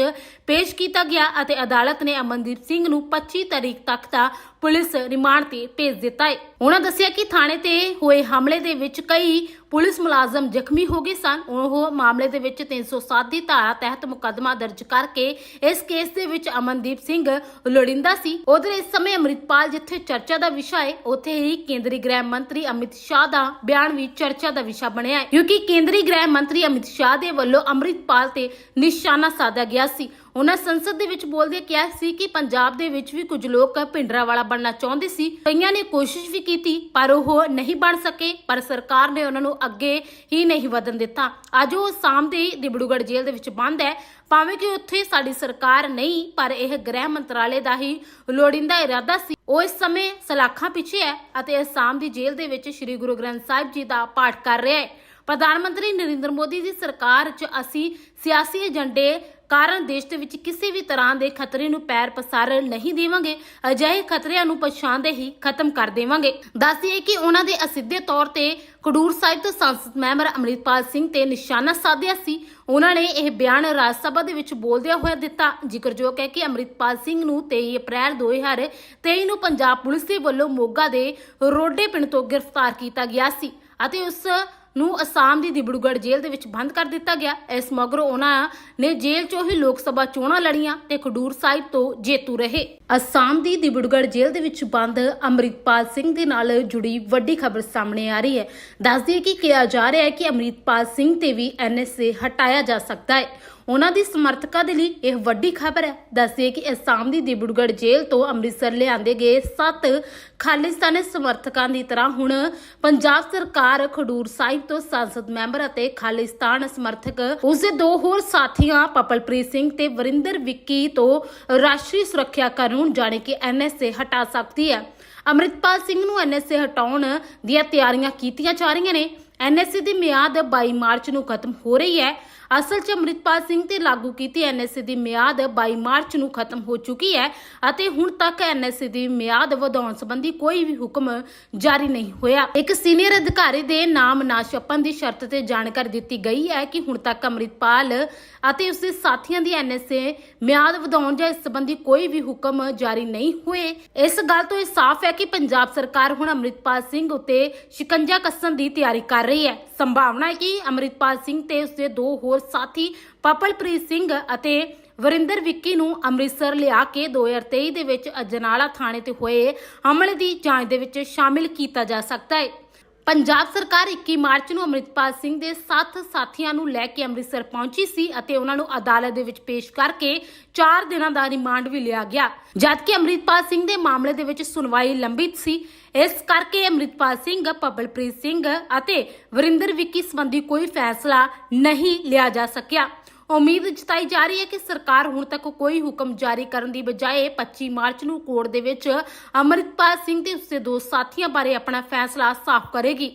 [SPEAKER 1] ਪੇਸ਼ ਕੀਤਾ ਗਿਆ ਅਤੇ ਅਦਾਲਤ ਨੇ ਅਮਨਦੀਪ ਸਿੰਘ ਨੂੰ 25 ਤਾਰੀਖ ਤੱਕ ਦਾ ਪੁਲਿਸ ਰਿਮਾਂਡ ਤੇ ਭੇਜ ਦਿੱਤਾ ਹੈ ਉਹਨਾਂ ਦੱਸਿਆ ਕਿ ਥਾਣੇ ਤੇ ਹੋਏ ਹਮਲੇ ਦੇ ਵਿੱਚ ਕਈ ਪੁਲਿਸ ਮੁਲਾਜ਼ਮ ਜ਼ਖਮੀ ਹੋ ਗਏ ਸਨ। ਉਹ ਮਾਮਲੇ ਦੇ ਵਿੱਚ 307 ਦੀ ਧਾਰਾ ਤਹਿਤ ਮੁਕੱਦਮਾ ਦਰਜ ਕਰਕੇ ਇਸ ਕੇਸ ਦੇ ਵਿੱਚ ਅਮਨਦੀਪ ਸਿੰਘ ਲੋੜਿੰਦਾ ਸੀ। ਉਧਰ ਇਸ ਸਮੇਂ ਅੰਮ੍ਰਿਤਪਾਲ, ਜਿੱਥੇ ਚਰਚਾ ਦਾ ਵਿਸ਼ਾ ਹੈ ਉੱਥੇ ਹੀ ਕੇਂਦਰੀ ਗ੍ਰਹਿ ਮੰਤਰੀ ਅਮਿਤ ਸ਼ਾਹ ਦਾ ਬਿਆਨ ਵੀ ਚਰਚਾ ਦਾ ਵਿਸ਼ਾ ਬਣਿਆ ਹੈ ਕਿਉਂਕਿ ਕੇਂਦਰੀ ਗ੍ਰਹਿ ਮੰਤਰੀ ਅਮਿਤ ਸ਼ਾਹ ਦੇ ਵੱਲੋਂ ਅੰਮ੍ਰਿਤਪਾਲ ਤੇ ਨਿਸ਼ਾਨਾ ਸਾਧਿਆ ਗਿਆ ਸੀ। ਉਹਨਾਂ ਸੰਸਦ ਦੇ ਵਿੱਚ ਬੋਲਦੇ ਕਿਹਾ ਸੀ ਕਿ ਪੰਜਾਬ ਦੇ ਵਿੱਚ ਵੀ ਕੁਝ ਲੋਕ ਭਿੰਡਰਾ ਵਾਲਾ ਬਣਨਾ ਚਾਹੁੰਦੇ ਸੀ। ਕਈਆਂ ਨੇ ਕੋਸ਼ਿਸ਼ ਵੀ ਕੀਤੀ, ਪਰ ਉਹ ਨਹੀਂ ਬਣ ਸਕੇ, ਪਰ ਸਰਕਾਰ ਨੇ ਉਹਨਾਂ ਨੂੰ ਅੱਗੇ ਹੀ ਨਹੀਂ ਵਧਣ ਦਿੱਤਾ। ਅੱਜ ਉਹ ਆਸਾਮ ਦੇ ਦਿਬੜੂਗੜ ਜੇਲ੍ਹ ਦੇ ਵਿੱਚ ਬੰਦ ਹੈ। ਭਾਵੇਂ ਕਿ ਉੱਥੇ ਸਾਡੀ ਸਰਕਾਰ ਨਹੀਂ, ਪਰ ਇਹ ਗ੍ਰਹਿ ਮੰਤਰਾਲੇ ਦਾ ਹੀ ਲੋੜਿੰਦਾ ਇਰਾਦਾ ਸੀ। ਉਹ ਇਸ ਸਮੇਂ ਸਲਾਖਾਂ ਪਿੱਛੇ ਹੈ ਅਤੇ ਅਸਾਮ ਦੀ ਜੇਲ੍ਹ ਦੇ ਵਿੱਚ ਸ੍ਰੀ ਗੁਰੂ ਗ੍ਰੰਥ ਸਾਹਿਬ ਜੀ ਦਾ ਪਾਠ ਕਰ ਰਿਹਾ ਹੈ। ਪ੍ਰਧਾਨ ਮੰਤਰੀ ਨਰਿੰਦਰ ਮੋਦੀ ਦੀ ਸਰਕਾਰ 'ਚ ਅਸੀਂ ਸਿਆਸੀ ਏਜੰਡੇ ਕਾਰਨ ਦੇਸ਼ ਦੇ ਵਿੱਚ ਕਿਸੇ ਵੀ ਤਰ੍ਹਾਂ ਦੇ ਖਤਰੇ ਨੂੰ ਪੈਰ ਪਸਾਰਨ ਨਹੀਂ ਦੇਵਾਂਗੇ, ਅਜਿਹੇ ਖਤਰਿਆਂ ਨੂੰ ਪਛਾਣਦੇ ਹੀ ਖਤਮ ਕਰ ਦੇਵਾਂਗੇ। ਦੱਸਦੀਏ ਕਿ ਉਹਨਾਂ ਦੇ ਅਸਿੱਧੇ ਤੌਰ ਤੇ ਕਡੂਰ ਸਾਹਿਬ ਤੋਂ ਸੰਸਦ ਮੈਂਬਰ ਅਮਰਿਤਪਾਲ ਸਿੰਘ ਤੇ ਨਿਸ਼ਾਨਾ ਸਾਧਿਆ ਸੀ। ਉਹਨਾਂ ਨੇ ਇਹ ਬਿਆਨ ਰਾਜ ਸਭਾ ਦੇ ਵਿੱਚ ਬੋਲਦਿਆਂ ਹੋਇਆ ਦਿੱਤਾ। ਜ਼ਿਕਰਯੋਗ ਹੈ ਕਿ ਅਮਰਿਤਪਾਲ ਸਿੰਘ ਨੂੰ 23 ਅਪ੍ਰੈਲ 2023 ਨੂੰ ਪੰਜਾਬ ਪੁਲਿਸ ਦੇ ਵੱਲੋਂ ਮੋਗਾ ਦੇ ਰੋਡੇ ਪਿੰਡ ਤੋਂ ਗ੍ਰਿਫਤਾਰ ਕੀਤਾ ਗਿਆ ਸੀ ਅਤੇ ਉਸ ਨੂੰ ਅਸਾਮ ਦੀ ਦਿਬੜੂਗੜ ਜੇਲ੍ਹ ਦੇ ਵਿੱਚ ਬੰਦ ਕਰ ਦਿੱਤਾ ਗਿਆ। ਇਸ ਮਗਰੋਂ ਉਹਨਾਂ ਨੇ ਜੇਲ੍ਹ ਚੋਂ ਹੀ ਲੋਕ ਸਭਾ ਚੋਣਾਂ ਲੜੀਆਂ ਤੇ ਖਡੂਰ ਸਾਹਿਬ ਤੋਂ ਜੇਤੂ ਰਹੇ। ਅਸਾਮ ਦੀ ਦਿਬੜੂਗੜ ਜੇਲ੍ਹ ਦੇ ਵਿੱਚ ਬੰਦ ਅੰਮ੍ਰਿਤਪਾਲ ਸਿੰਘ ਦੇ ਨਾਲ ਜੁੜੀ ਵੱਡੀ ਖਬਰ ਸਾਹਮਣੇ ਆ ਰਹੀ ਹੈ। ਦੱਸਦੀ ਹੈ ਕਿ ਕਿਹਾ ਜਾ ਰਿਹਾ ਹੈ ਕਿ ਅੰਮ੍ਰਿਤਪਾਲ ਸਿੰਘ ਤੇ ਵੀ ਐਨਐਸਏ ਹਟਾਇਆ ਜਾ ਸਕਦਾ ਹੈ। ਉਹਨਾਂ ਦੀ ਸਮਰਥਕਾਂ ਦੇ ਲਈ ਇਹ ਵੱਡੀ ਖਬਰ ਹੈ। ਦੱਸਦੇ ਕਿ ਅਸਾਮ ਦੀ ਦਿਬੜਗੜ੍ਹ ਜੇਲ੍ਹ ਤੋਂ ਅੰਮ੍ਰਿਤਸਰ ਲਿਆਂਦੇ ਗਏ ਸੱਤ ਖਾਲਿਸਤਾਨੀ ਸਮਰਥਕਾਂ ਦੀ ਤਰ੍ਹਾਂ ਹੁਣ ਪੰਜਾਬ ਸਰਕਾਰ ਖਡੂਰ ਸਾਹਿਬ ਤੋਂ ਸੰਸਦ ਮੈਂਬਰ ਅਤੇ ਖਾਲਿਸਤਾਨ ਸਮਰਥਕ, ਉਸਦੇ ਦੋ ਹੋਰ ਸਾਥੀਆਂ ਪਪਲਪ੍ਰੀਤ ਸਿੰਘ ਤੇ ਵਰਿੰਦਰ ਵਿੱਕੀ ਤੋਂ ਰਾਸ਼ਟਰੀ ਸੁਰੱਖਿਆ ਕਾਨੂੰਨ ਜਾਣੀ ਕਿ ਐਨਐਸਏ ਹਟਾ ਸਕਦੀ ਹੈ। ਅੰਮ੍ਰਿਤਪਾਲ ਸਿੰਘ ਨੂੰ ਐਨਐਸਏ ਹਟਾਉਣ ਦੀਆਂ ਤਿਆਰੀਆਂ ਕੀਤੀਆਂ ਜਾ ਰਹੀਆਂ ਨੇ। ਐਨਐਸਏ ਦੀ ਮਿਆਦ 22 ਮਾਰਚ ਨੂੰ ਖਤਮ ਹੋ ਰਹੀ ਹੈ। ਅਸਲ 'ਚ ਅੰਮ੍ਰਿਤਪਾਲ ਸਿੰਘ ਤੇ ਲਾਗੂ ਕੀਤੀ ਐਨਐਸਏ ਦੀ ਮਿਆਦ 22 ਮਾਰਚ ਨੂੰ ਖਤਮ ਹੋ ਚੁੱਕੀ ਹੈ ਅਤੇ ਹੁਣ ਤੱਕ ਐਨਐਸਏ ਦੀ ਮਿਆਦ ਵਧਾਉਣ ਸੰਬੰਧੀ ਕੋਈ ਵੀ ਹੁਕਮ ਜਾਰੀ ਨਹੀਂ ਹੋਇਆ। ਇੱਕ ਸੀਨੀਅਰ ਅਧਿਕਾਰੀ ਦੇ ਨਾਮ ਨਾ ਛਪਣ ਦੀ ਸ਼ਰਤ ਤੇ ਜਾਣਕਾਰੀ ਦਿੱਤੀ ਗਈ ਹੈ ਕਿ ਹੁਣ ਤੱਕ ਅੰਮ੍ਰਿਤਪਾਲ ਅਤੇ ਉਸਦੇ ਸਾਥੀਆਂ ਦੀ ਐਨਐਸਏ ਮਿਆਦ ਵਧਾਉਣ ਜਾਂ ਇਸ ਸੰਬੰਧੀ ਕੋਈ ਵੀ ਹੁਕਮ ਜਾਰੀ ਨਹੀਂ ਹੋਏ। ਇਸ ਗੱਲ ਤੋਂ ਇਹ ਸਾਫ਼ ਹੈ ਕਿ ਪੰਜਾਬ ਸਰਕਾਰ ਹੁਣ ਅੰਮ੍ਰਿਤਪਾਲ ਸਿੰਘ ਉੱਤੇ ਸ਼ਿਕੰਜਾ ਕੱਸਣ ਦੀ ਤਿਆਰੀ ਕਰ ਰਹੀ ਹੈ। ਸੰਭਾਵਨਾ ਹੈ ਕਿ ਅੰਮ੍ਰਿਤਪਾਲ ਸਿੰਘ ਤੇ ਉਸਦੇ ਦੋ ਹੋਰ ਸਾਥੀ ਪਪਲਪ੍ਰੀਤ ਸਿੰਘ ਅਤੇ ਵਰਿੰਦਰ ਵਿੱਕੀ ਨੂੰ ਅੰਮ੍ਰਿਤਸਰ ਲਿਆ ਕੇ 2023 ਦੇ ਵਿੱਚ ਅਜਨਾਲਾ ਥਾਣੇ ਤੇ ਹੋਏ ਹਮਲੇ ਦੀ ਜਾਂਚ ਦੇ ਵਿੱਚ ਸ਼ਾਮਿਲ ਕੀਤਾ ਜਾ ਸਕਦਾ ਹੈ। ਪੰਜਾਬ ਸਰਕਾਰ 21 ਮਾਰਚ ਨੂੰ ਅੰਮ੍ਰਿਤਪਾਲ ਸਿੰਘ ਦੇ ਸੱਤ ਸਾਥੀਆਂ ਨੂੰ ਲੈ ਕੇ ਅੰਮ੍ਰਿਤਸਰ ਪਹੁੰਚੀ ਸੀ ਅਤੇ ਉਹਨਾਂ ਨੂੰ ਅਦਾਲਤ ਦੇ ਵਿੱਚ ਪੇਸ਼ ਕਰਕੇ 4 ਦਿਨਾਂ ਦਾ ਰਿਮਾਂਡ ਵੀ ਲਿਆ ਗਿਆ। ਜਦਕਿ ਅੰਮ੍ਰਿਤਪਾਲ ਸਿੰਘ ਦੇ ਮਾਮਲੇ ਦੇ ਵਿੱਚ ਸੁਣਵਾਈ ਲੰਬਿਤ ਸੀ, ਇਸ ਕਰਕੇ ਅੰਮ੍ਰਿਤਪਾਲ ਸਿੰਘ ਪਬਲਪ੍ਰੀਤ ਸਿੰਘ ਅਤੇ ਵਰਿੰਦਰ ਵਿੱਕੀ ਸੰਬੰਧੀ ਕੋਈ ਫੈਸਲਾ ਨਹੀਂ ਲਿਆ ਜਾ ਸਕਿਆ। ਉਮੀਦ ਜਤਾਈ ਜਾ ਰਹੀ ਹੈ ਕਿ ਸਰਕਾਰ ਹੁਣ ਤੱਕ ਕੋਈ ਹੁਕਮ ਜਾਰੀ ਕਰਨ ਦੀ ਬਜਾਏ 25 ਮਾਰਚ ਨੂੰ ਕੋਰਟ ਦੇ ਵਿੱਚ ਅੰਮ੍ਰਿਤਪਾਲ ਸਿੰਘ ਤੇ ਉਸਦੇ ਦੋ ਸਾਥੀਆਂ ਬਾਰੇ ਆਪਣਾ ਫੈਸਲਾ ਸਾਫ਼ ਕਰੇਗੀ।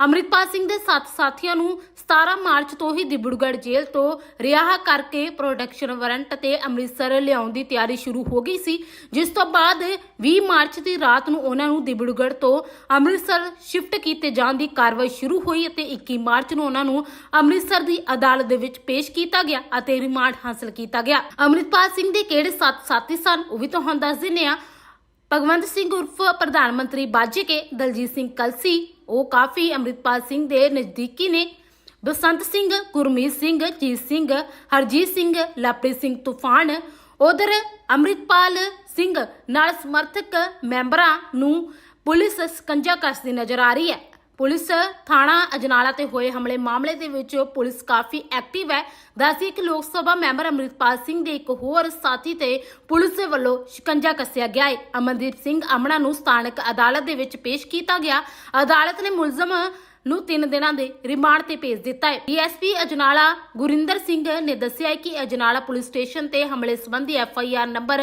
[SPEAKER 1] ਅੰਮ੍ਰਿਤਪਾਲ ਸਿੰਘ ਦੇ ਸੱਤ ਸਾਥੀਆਂ ਨੂੰ 17 ਮਾਰਚ ਤੋਂ ਹੀ ਦਿਬੜਗੜ੍ਹ ਜੇਲ੍ਹ ਤੋਂ ਰਿਹਾ ਕਰਕੇ ਪ੍ਰੋਡਕਸ਼ਨ ਵਾਰੰਟ ਤੇ ਅੰਮ੍ਰਿਤਸਰ ਲਿਆਉਣ ਦੀ ਤਿਆਰੀ ਸ਼ੁਰੂ ਹੋ ਗਈ ਸੀ, ਜਿਸ ਤੋਂ ਬਾਅਦ 20 ਮਾਰਚ ਦੀ ਰਾਤ ਨੂੰ ਉਹਨਾਂ ਨੂੰ ਦਿਬੜਗੜ੍ਹ ਤੋਂ ਅੰਮ੍ਰਿਤਸਰ ਸ਼ਿਫਟ ਕੀਤੇ ਜਾਣ ਦੀ ਕਾਰਵਾਈ ਸ਼ੁਰੂ ਹੋਈ ਅਤੇ 21 ਮਾਰਚ ਨੂੰ ਉਹਨਾਂ ਨੂੰ ਅੰਮ੍ਰਿਤਸਰ ਦੀ ਅਦਾਲਤ ਦੇ ਵਿੱਚ ਪੇਸ਼ ਕੀਤਾ ਗਿਆ ਅਤੇ ਰਿਮਾਂਡ ਹਾਸਲ ਕੀਤਾ ਗਿਆ। ਅੰਮ੍ਰਿਤਪਾਲ ਸਿੰਘ ਦੇ ਕਿਹੜੇ ਸੱਤ ਸਾਥੀ ਸਨ, ਉਹ ਵੀ ਤੁਹਾਨੂੰ ਦੱਸ ਦਿੰਨੇ ਆ ਭਗਵੰਤ ਸਿੰਘ ਉਰਫ ਪ੍ਰਧਾਨ ਮੰਤਰੀ ਬਾਜੇ ਕੇ ਦਲਜੀਤ ਸਿੰਘ ਕਲਸੀ ਉਹ ਕਾਫੀ ਅੰਮ੍ਰਿਤਪਾਲ ਸਿੰਘ ਦੇ ਨਜ਼ਦੀਕੀ ਨੇ। ਬਸੰਤ ਸਿੰਘ, ਗੁਰਮੀਤ ਸਿੰਘ, ਜੀਤ ਸਿੰਘ, ਹਰਜੀਤ ਸਿੰਘ, ਲਵਪ੍ਰੀਤ ਸਿੰਘ ਤੂਫਾਨ, ਉਧਰ ਅੰਮ੍ਰਿਤਪਾਲ ਸਿੰਘ ਨਾਲ ਸਮਰਥਕ ਮੈਂਬਰਾਂ ਨੂੰ ਪੁਲਿਸ ਸਕੰਜਾ ਕੱਸਦੀ ਨਜ਼ਰ ਆ ਰਹੀ ਹੈ। ਪੁਲਿਸ ਥਾਣਾ ਅਜਨਾਲਾ ਤੇ ਹੋਏ ਹਮਲੇ ਮਾਮਲੇ ਦੇ ਵਿੱਚ ਪੁਲਿਸ ਕਾਫੀ ਐਕਟਿਵ ਹੈ। ਦੱਸਦੀ ਕਿ ਲੋਕ ਸਭਾ ਮੈਂਬਰ ਅੰਮ੍ਰਿਤਪਾਲ ਸਿੰਘ ਦੇ ਇੱਕ ਹੋਰ ਸਾਥੀ ਤੇ ਪੁਲਿਸ ਦੇ ਵੱਲੋਂ ਸ਼ਿਕੰਜਾ ਕੱਸਿਆ ਗਿਆ ਹੈ। ਅਮਨਦੀਪ ਸਿੰਘ ਅਮਣਾ ਨੂੰ ਸਥਾਨਕ ਅਦਾਲਤ ਦੇ ਵਿੱਚ ਪੇਸ਼ ਕੀਤਾ ਗਿਆ। ਅਦਾਲਤ ਨੇ ਮੁਲਜ਼ਮ ਨੂੰ 3 ਦਿਨਾਂ ਦੇ ਰਿਮਾਂਡ ਤੇ ਭੇਜ ਦਿੱਤਾ ਹੈ। ਡੀਐਸਪੀ ਅਜਨਾਲਾ ਗੁਰਿੰਦਰ ਸਿੰਘ ਨੇ ਦੱਸਿਆ ਕਿ ਅਜਨਾਲਾ ਪੁਲਿਸ ਸਟੇਸ਼ਨ ਤੇ ਹਮਲੇ ਸੰਬੰਧੀ ਐਫਆਈਆਰ ਨੰਬਰ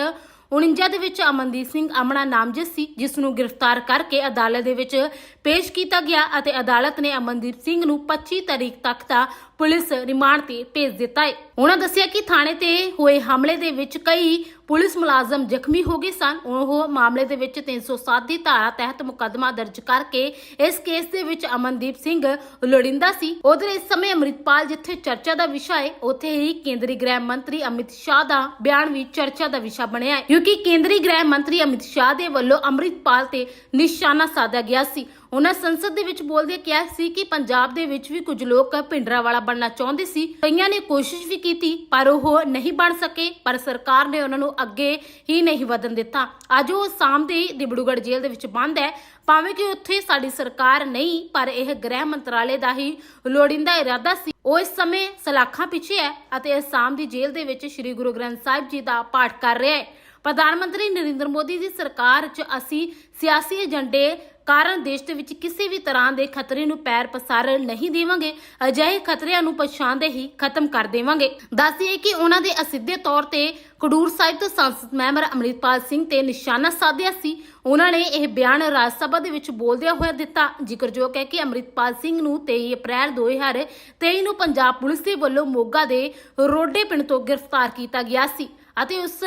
[SPEAKER 1] 49 ਦੇ ਵਿੱਚ ਅਮਨਦੀਪ ਸਿੰਘ ਅਮਣਾ ਨਾਮਜ਼ਦ ਸੀ, ਜਿਸ ਨੂੰ ਗ੍ਰਿਫਤਾਰ ਕਰਕੇ ਅਦਾਲਤ ਦੇ ਵਿੱਚ ਪੇਸ਼ ਕੀਤਾ ਗਿਆ ਅਤੇ ਅਦਾਲਤ ਨੇ ਅਮਨਦੀਪ ਸਿੰਘ ਨੂੰ 25 ਤਰੀਕ ਤੱਕ ਦਾ ਪੁਲਿਸ ਰਿਮਾਂਡ ਤੇ ਭੇਜ ਦਿੱਤਾ ਹੈ ਉਹਨਾਂ ਦੱਸਿਆ ਕਿ ਥਾਣੇ ਤੇ ਹੋਏ ਹਮਲੇ ਦੇ ਵਿੱਚ ਕਈ ਪੁਲਿਸ ਮੁਲਾਜ਼ਮ ਜ਼ਖਮੀ ਹੋ ਗਏ ਸਨ। ਉਹ ਮਾਮਲੇ ਦੇ ਵਿੱਚ 307 ਦੀ ਧਾਰਾ ਤਹਿਤ ਮੁਕੱਦਮਾ ਦਰਜ ਕਰਕੇ ਇਸ ਕੇਸ ਦੇ ਵਿੱਚ ਅਮਨਦੀਪ ਸਿੰਘ ਲੋੜਿੰਦਾ ਸੀ। ਉਧਰ ਇਸ ਸਮੇਂ ਅੰਮ੍ਰਿਤਪਾਲ, ਜਿੱਥੇ ਚਰਚਾ ਦਾ ਵਿਸ਼ਾ ਹੈ ਉੱਥੇ ਹੀ ਕੇਂਦਰੀ ਗ੍ਰਹਿ ਮੰਤਰੀ ਅਮਿਤ ਸ਼ਾਹ ਦਾ ਬਿਆਨ ਵੀ ਚਰਚਾ ਦਾ ਵਿਸ਼ਾ ਬਣਿਆ ਹੈ ਕਿਉਂਕਿ ਕੇਂਦਰੀ ਗ੍ਰਹਿ ਮੰਤਰੀ ਅਮਿਤ ਸ਼ਾਹ ਦੇ ਵੱਲੋਂ ਅੰਮ੍ਰਿਤਪਾਲ ਤੇ ਨਿਸ਼ਾਨਾ ਸਾਧਿਆ ਗਿਆ ਸੀ। ਉਹਨਾਂ ਸੰਸਦ ਦੇ ਵਿੱਚ ਬੋਲਦੇ ਕਿਹਾ ਸੀ ਕਿ ਪੰਜਾਬ ਦੇ ਵਿੱਚ ਵੀ ਕੁਝ ਲੋਕ ਭਿੰਡਰਾ ਵਾਲਾ ਬਣਨਾ ਚਾਹੁੰਦੇ ਸੀ। ਕਈਆਂ ਨੇ ਕੋਸ਼ਿਸ਼ ਵੀ ਕੀਤੀ, ਪਰ ਉਹ ਨਹੀਂ ਬਣ ਸਕੇ। ਪਰ ਸਰਕਾਰ ਨੇ ਉਹਨਾਂ ਨੂੰ ਅੱਗੇ ਹੀ ਨਹੀਂ ਵਧਣ ਦਿੱਤਾ। ਅੱਜ ਉਹ ਅਸਾਮ ਦੇ ਦਿਬੜੂਗੜ੍ਹ ਜੇਲ੍ਹ ਦੇ ਵਿੱਚ ਬੰਦ ਹੈ। ਭਾਵੇਂ ਕਿ ਉੱਥੇ ਸਾਡੀ ਸਰਕਾਰ ਨਹੀਂ, ਪਰ ਇਹ ਗ੍ਰਹਿ ਮੰਤਰਾਲੇ ਦਾ ਹੀ ਲੋੜਿੰਦਾ ਇਰਾਦਾ ਸੀ। ਉਹ ਇਸ ਸਮੇਂ ਸਲਾਖਾਂ ਪਿੱਛੇ ਹੈ ਅਤੇ ਅਸਾਮ ਦੀ ਜੇਲ੍ਹ ਦੇ ਵਿੱਚ ਸ੍ਰੀ ਗੁਰੂ ਗ੍ਰੰਥ ਸਾਹਿਬ ਜੀ ਦਾ ਪਾਠ ਕਰ ਰਿਹਾ ਹੈ। ਪ੍ਰਧਾਨ ਮੰਤਰੀ ਨਰਿੰਦਰ ਮੋਦੀ ਦੀ ਸਰਕਾਰ 'ਚ ਅਸੀਂ ਸਿਆਸੀ ਏਜੰਡੇ ਕਾਰਨ ਦੇਸ਼ ਦੇ ਵਿੱਚ ਕਿਸੇ ਵੀ ਤਰ੍ਹਾਂ ਦੇ ਖਤਰੇ ਨੂੰ ਪੈਰ ਪਸਾਰ ਨਹੀਂ ਦੇਵਾਂਗੇ, ਅਜਿਹੇ ਖਤਰਿਆਂ ਨੂੰ ਪਛਾਣਦੇ ਹੀ ਖਤਮ ਕਰ ਦੇਵਾਂਗੇ। ਦੱਸਦੀਏ ਕਿ ਉਹਨਾਂ ਦੇ ਅਸਿੱਧੇ ਤੌਰ ਤੇ ਖਡੂਰ ਸਾਹਿਬ ਤੋਂ ਸੰਸਦ ਮੈਂਬਰ ਅਮਰਿਤਪਾਲ ਸਿੰਘ ਤੇ ਨਿਸ਼ਾਨਾ ਸਾਧਿਆ ਸੀ। ਉਹਨਾਂ ਨੇ ਇਹ ਬਿਆਨ ਰਾਜ ਸਭਾ ਦੇ ਵਿੱਚ ਬੋਲਦਿਆਂ ਹੋਇਆ ਦਿੱਤਾ। ਜ਼ਿਕਰਯੋਗ ਹੈ ਕਿ ਅਮਰਿਤਪਾਲ ਸਿੰਘ ਨੂੰ 23 ਅਪ੍ਰੈਲ 2023 ਨੂੰ ਪੰਜਾਬ ਪੁਲਿਸ ਦੇ ਵੱਲੋਂ ਮੋਗਾ ਦੇ ਰੋਡੇ ਪਿੰਡ ਤੋਂ ਗ੍ਰਿਫਤਾਰ ਕੀਤਾ ਗਿਆ ਸੀ ਅਤੇ ਉਸ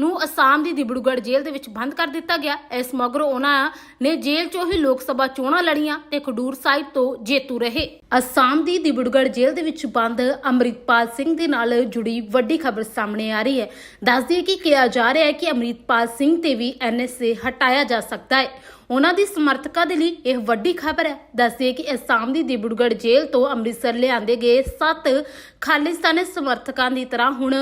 [SPEAKER 1] ਨੂੰ ਅਸਾਮ ਦੀ ਦਿਬੜੂਗੜ੍ਹ ਜੇਲ੍ਹ ਦੇ ਵਿੱਚ ਬੰਦ ਕਰ ਦਿੱਤਾ ਗਿਆ। ਇਸ ਮਗਰੋਂ ਉਹਨਾਂ ਨੇ ਜੇਲ੍ਹ ਚੋਂ ਹੀ ਲੋਕ ਸਭਾ ਚੋਣਾਂ ਲੜੀਆਂ ਤੇ ਖਡੂਰ ਸਾਹਿਬ ਤੋਂ ਜੇਤੂ ਰਹੇ। ਅਸਾਮ ਦੀ ਦਿਬੜੂਗੜ੍ਹ ਜੇਲ੍ਹ ਦੇ ਵਿੱਚ ਬੰਦ ਅੰਮ੍ਰਿਤਪਾਲ ਸਿੰਘ ਦੇ ਨਾਲ ਜੁੜੀ ਵੱਡੀ ਖਬਰ ਸਾਹਮਣੇ ਆ ਰਹੀ ਹੈ। ਦੱਸਦੀ ਹੈ ਕਿ ਕਿਹਾ ਜਾ ਰਿਹਾ ਹੈ ਕਿ ਅੰਮ੍ਰਿਤਪਾਲ ਸਿੰਘ ਤੇ ਵੀ ਐਨਐਸਏ ਹਟਾਇਆ ਜਾ ਸਕਦਾ ਹੈ। ਉਹਨਾਂ ਦੀ ਸਮਰਥਕਾਂ ਦੇ ਲਈ ਇਹ ਵੱਡੀ ਖਬਰ ਹੈ। ਦੱਸਦੇ ਕਿ ਅਸਾਮ ਦੀ ਦਿਬੜਗੜ੍ਹ ਜੇਲ੍ਹ ਤੋਂ ਅੰਮ੍ਰਿਤਸਰ ਲਿਆਂਦੇ ਗਏ ਸੱਤ ਖਾਲਿਸਤਾਨੀ ਸਮਰਥਕਾਂ ਦੀ ਤਰ੍ਹਾਂ ਹੁਣ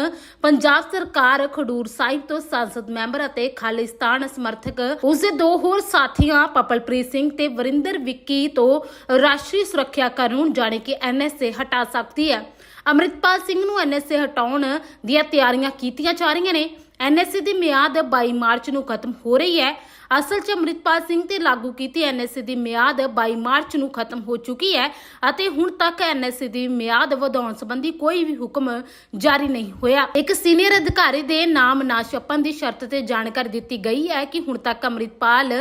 [SPEAKER 1] ਪੰਜਾਬ ਸਰਕਾਰ ਖਡੂਰ ਸਾਹਿਬ ਤੋਂ ਸੰਸਦ ਮੈਂਬਰ ਅਤੇ ਖਾਲਿਸਤਾਨ ਸਮਰਥਕ, ਉਸਦੇ ਦੋ ਹੋਰ ਸਾਥੀਆਂ ਪਪਲਪ੍ਰੀਤ ਸਿੰਘ ਤੇ ਵਰਿੰਦਰ ਵਿੱਕੀ ਤੋਂ ਰਾਸ਼ਟਰੀ ਸੁਰੱਖਿਆ ਕਾਨੂੰਨ ਜਾਣੀ ਕਿ ਐਨਐਸਏ ਹਟਾ ਸਕਦੀ ਹੈ। ਅੰਮ੍ਰਿਤਪਾਲ ਸਿੰਘ ਨੂੰ ਐਨਐਸਏ ਹਟਾਉਣ ਦੀਆਂ ਤਿਆਰੀਆਂ ਕੀਤੀਆਂ ਜਾ ਰਹੀਆਂ ਨੇ। ਐਨਐਸਏ ਦੀ ਮਿਆਦ 22 ਮਾਰਚ ਨੂੰ ਖਤਮ ਹੋ ਰਹੀ ਹੈ। ਅਸਲ 'ਚ ਅੰਮ੍ਰਿਤਪਾਲ ਸਿੰਘ ਤੇ ਲਾਗੂ ਕੀਤੀ ਐਨਐਸਏ ਦੀ ਮਿਆਦ 22 ਮਾਰਚ ਨੂੰ ਖਤਮ ਹੋ ਚੁੱਕੀ ਹੈ ਅਤੇ ਹੁਣ ਤੱਕ ਐਨਐਸਏ ਦੀ ਮਿਆਦ ਵਧਾਉਣ ਸੰਬੰਧੀ ਕੋਈ ਵੀ ਹੁਕਮ ਜਾਰੀ ਨਹੀਂ ਹੋਇਆ। ਇੱਕ ਸੀਨੀਅਰ ਅਧਿਕਾਰੀ ਦੇ ਨਾਮ ਨਾ ਛਪਣ ਦੀ ਸ਼ਰਤ ਤੇ ਜਾਣਕਾਰੀ ਦਿੱਤੀ ਗਈ ਹੈ ਕਿ ਹੁਣ ਤੱਕ ਅੰਮ੍ਰਿਤਪਾਲ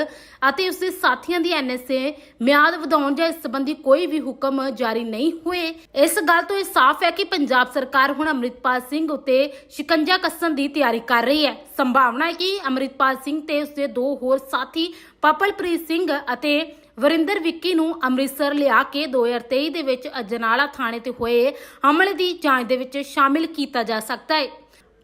[SPEAKER 1] ਅਤੇ ਉਸਦੇ ਸਾਥੀਆਂ ਦੀ ਐਨਐਸਏ ਮਿਆਦ ਵਧਾਉਣ ਜਾਂ ਇਸ ਸੰਬੰਧੀ ਕੋਈ ਵੀ ਹੁਕਮ ਜਾਰੀ ਨਹੀਂ ਹੋਏ। ਇਸ ਗੱਲ ਤੋਂ ਇਹ ਸਾਫ਼ ਹੈ ਕਿ ਪੰਜਾਬ ਸਰਕਾਰ ਹੁਣ ਅੰਮ੍ਰਿਤਪਾਲ ਸਿੰਘ ਉੱਤੇ ਸ਼ਿਕੰਜਾ ਕੱਸਣ ਦੀ ਤਿਆਰੀ ਕਰ ਰਹੀ ਹੈ। ਸੰਭਾਵਨਾ ਹੈ ਕਿ ਅੰਮ੍ਰਿਤਪਾਲ ਸਿੰਘ ਤੇ ਉਸਦੇ ਦੋ ਹੋਰ ਸਾਥੀ ਪਪਲਪ੍ਰੀਤ ਸਿੰਘ ਅਤੇ ਵਰਿੰਦਰ ਵਿੱਕੀ ਨੂੰ ਅੰਮ੍ਰਿਤਸਰ ਲਿਆ ਕੇ 2023 ਦੇ ਵਿੱਚ ਅਜਨਾਲਾ ਥਾਣੇ ਤੇ ਹੋਏ ਹਮਲੇ ਦੀ ਜਾਂਚ ਦੇ ਵਿੱਚ ਸ਼ਾਮਿਲ ਕੀਤਾ ਜਾ ਸਕਦਾ ਹੈ।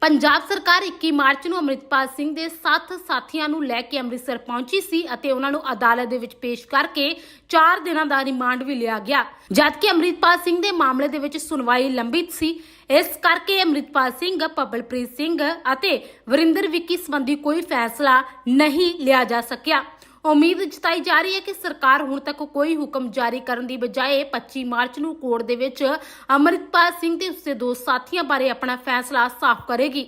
[SPEAKER 1] ਪੰਜਾਬ ਸਰਕਾਰ 21 ਮਾਰਚ ਨੂੰ ਅੰਮ੍ਰਿਤਪਾਲ ਸਿੰਘ ਦੇ 7 ਸਾਥੀਆਂ ਨੂੰ ਲੈ ਕੇ ਅੰਮ੍ਰਿਤਸਰ ਪਹੁੰਚੀ ਸੀ ਅਤੇ ਉਹਨਾਂ ਨੂੰ ਅਦਾਲਤ ਦੇ ਵਿੱਚ ਪੇਸ਼ ਕਰਕੇ 4 ਦਿਨਾਂ ਦਾ ਰਿਮਾਂਡ ਵੀ ਲਿਆ ਗਿਆ। ਜਦਕਿ ਅੰਮ੍ਰਿਤਪਾਲ ਸਿੰਘ ਦੇ ਮਾਮਲੇ ਦੇ ਵਿੱਚ ਸੁਣਵਾਈ ਲੰਬਿਤ ਸੀ ਇਸ ਕਰਕੇ ਅੰਮ੍ਰਿਤਪਾਲ ਸਿੰਘ ਪਬਲਪ੍ਰੀਤ ਸਿੰਘ ਅਤੇ ਵਰਿੰਦਰ ਵਿੱਕੀ ਸੰਬੰਧੀ ਕੋਈ ਫੈਸਲਾ ਨਹੀਂ ਲਿਆ ਜਾ ਸਕਿਆ। ਉਮੀਦ ਜਤਾਈ ਜਾ ਰਹੀ ਹੈ ਕਿ ਸਰਕਾਰ ਹੁਣ ਤੱਕ ਕੋਈ ਹੁਕਮ ਜਾਰੀ ਕਰਨ ਦੀ ਬਜਾਏ 25 ਮਾਰਚ ਨੂੰ ਕੋਰਟ ਦੇ ਵਿੱਚ ਅੰਮ੍ਰਿਤਪਾਲ ਸਿੰਘ ਤੇ ਉਸਦੇ ਦੋ ਸਾਥੀਆਂ ਬਾਰੇ ਆਪਣਾ ਫੈਸਲਾ ਸਾਫ਼ ਕਰੇਗੀ।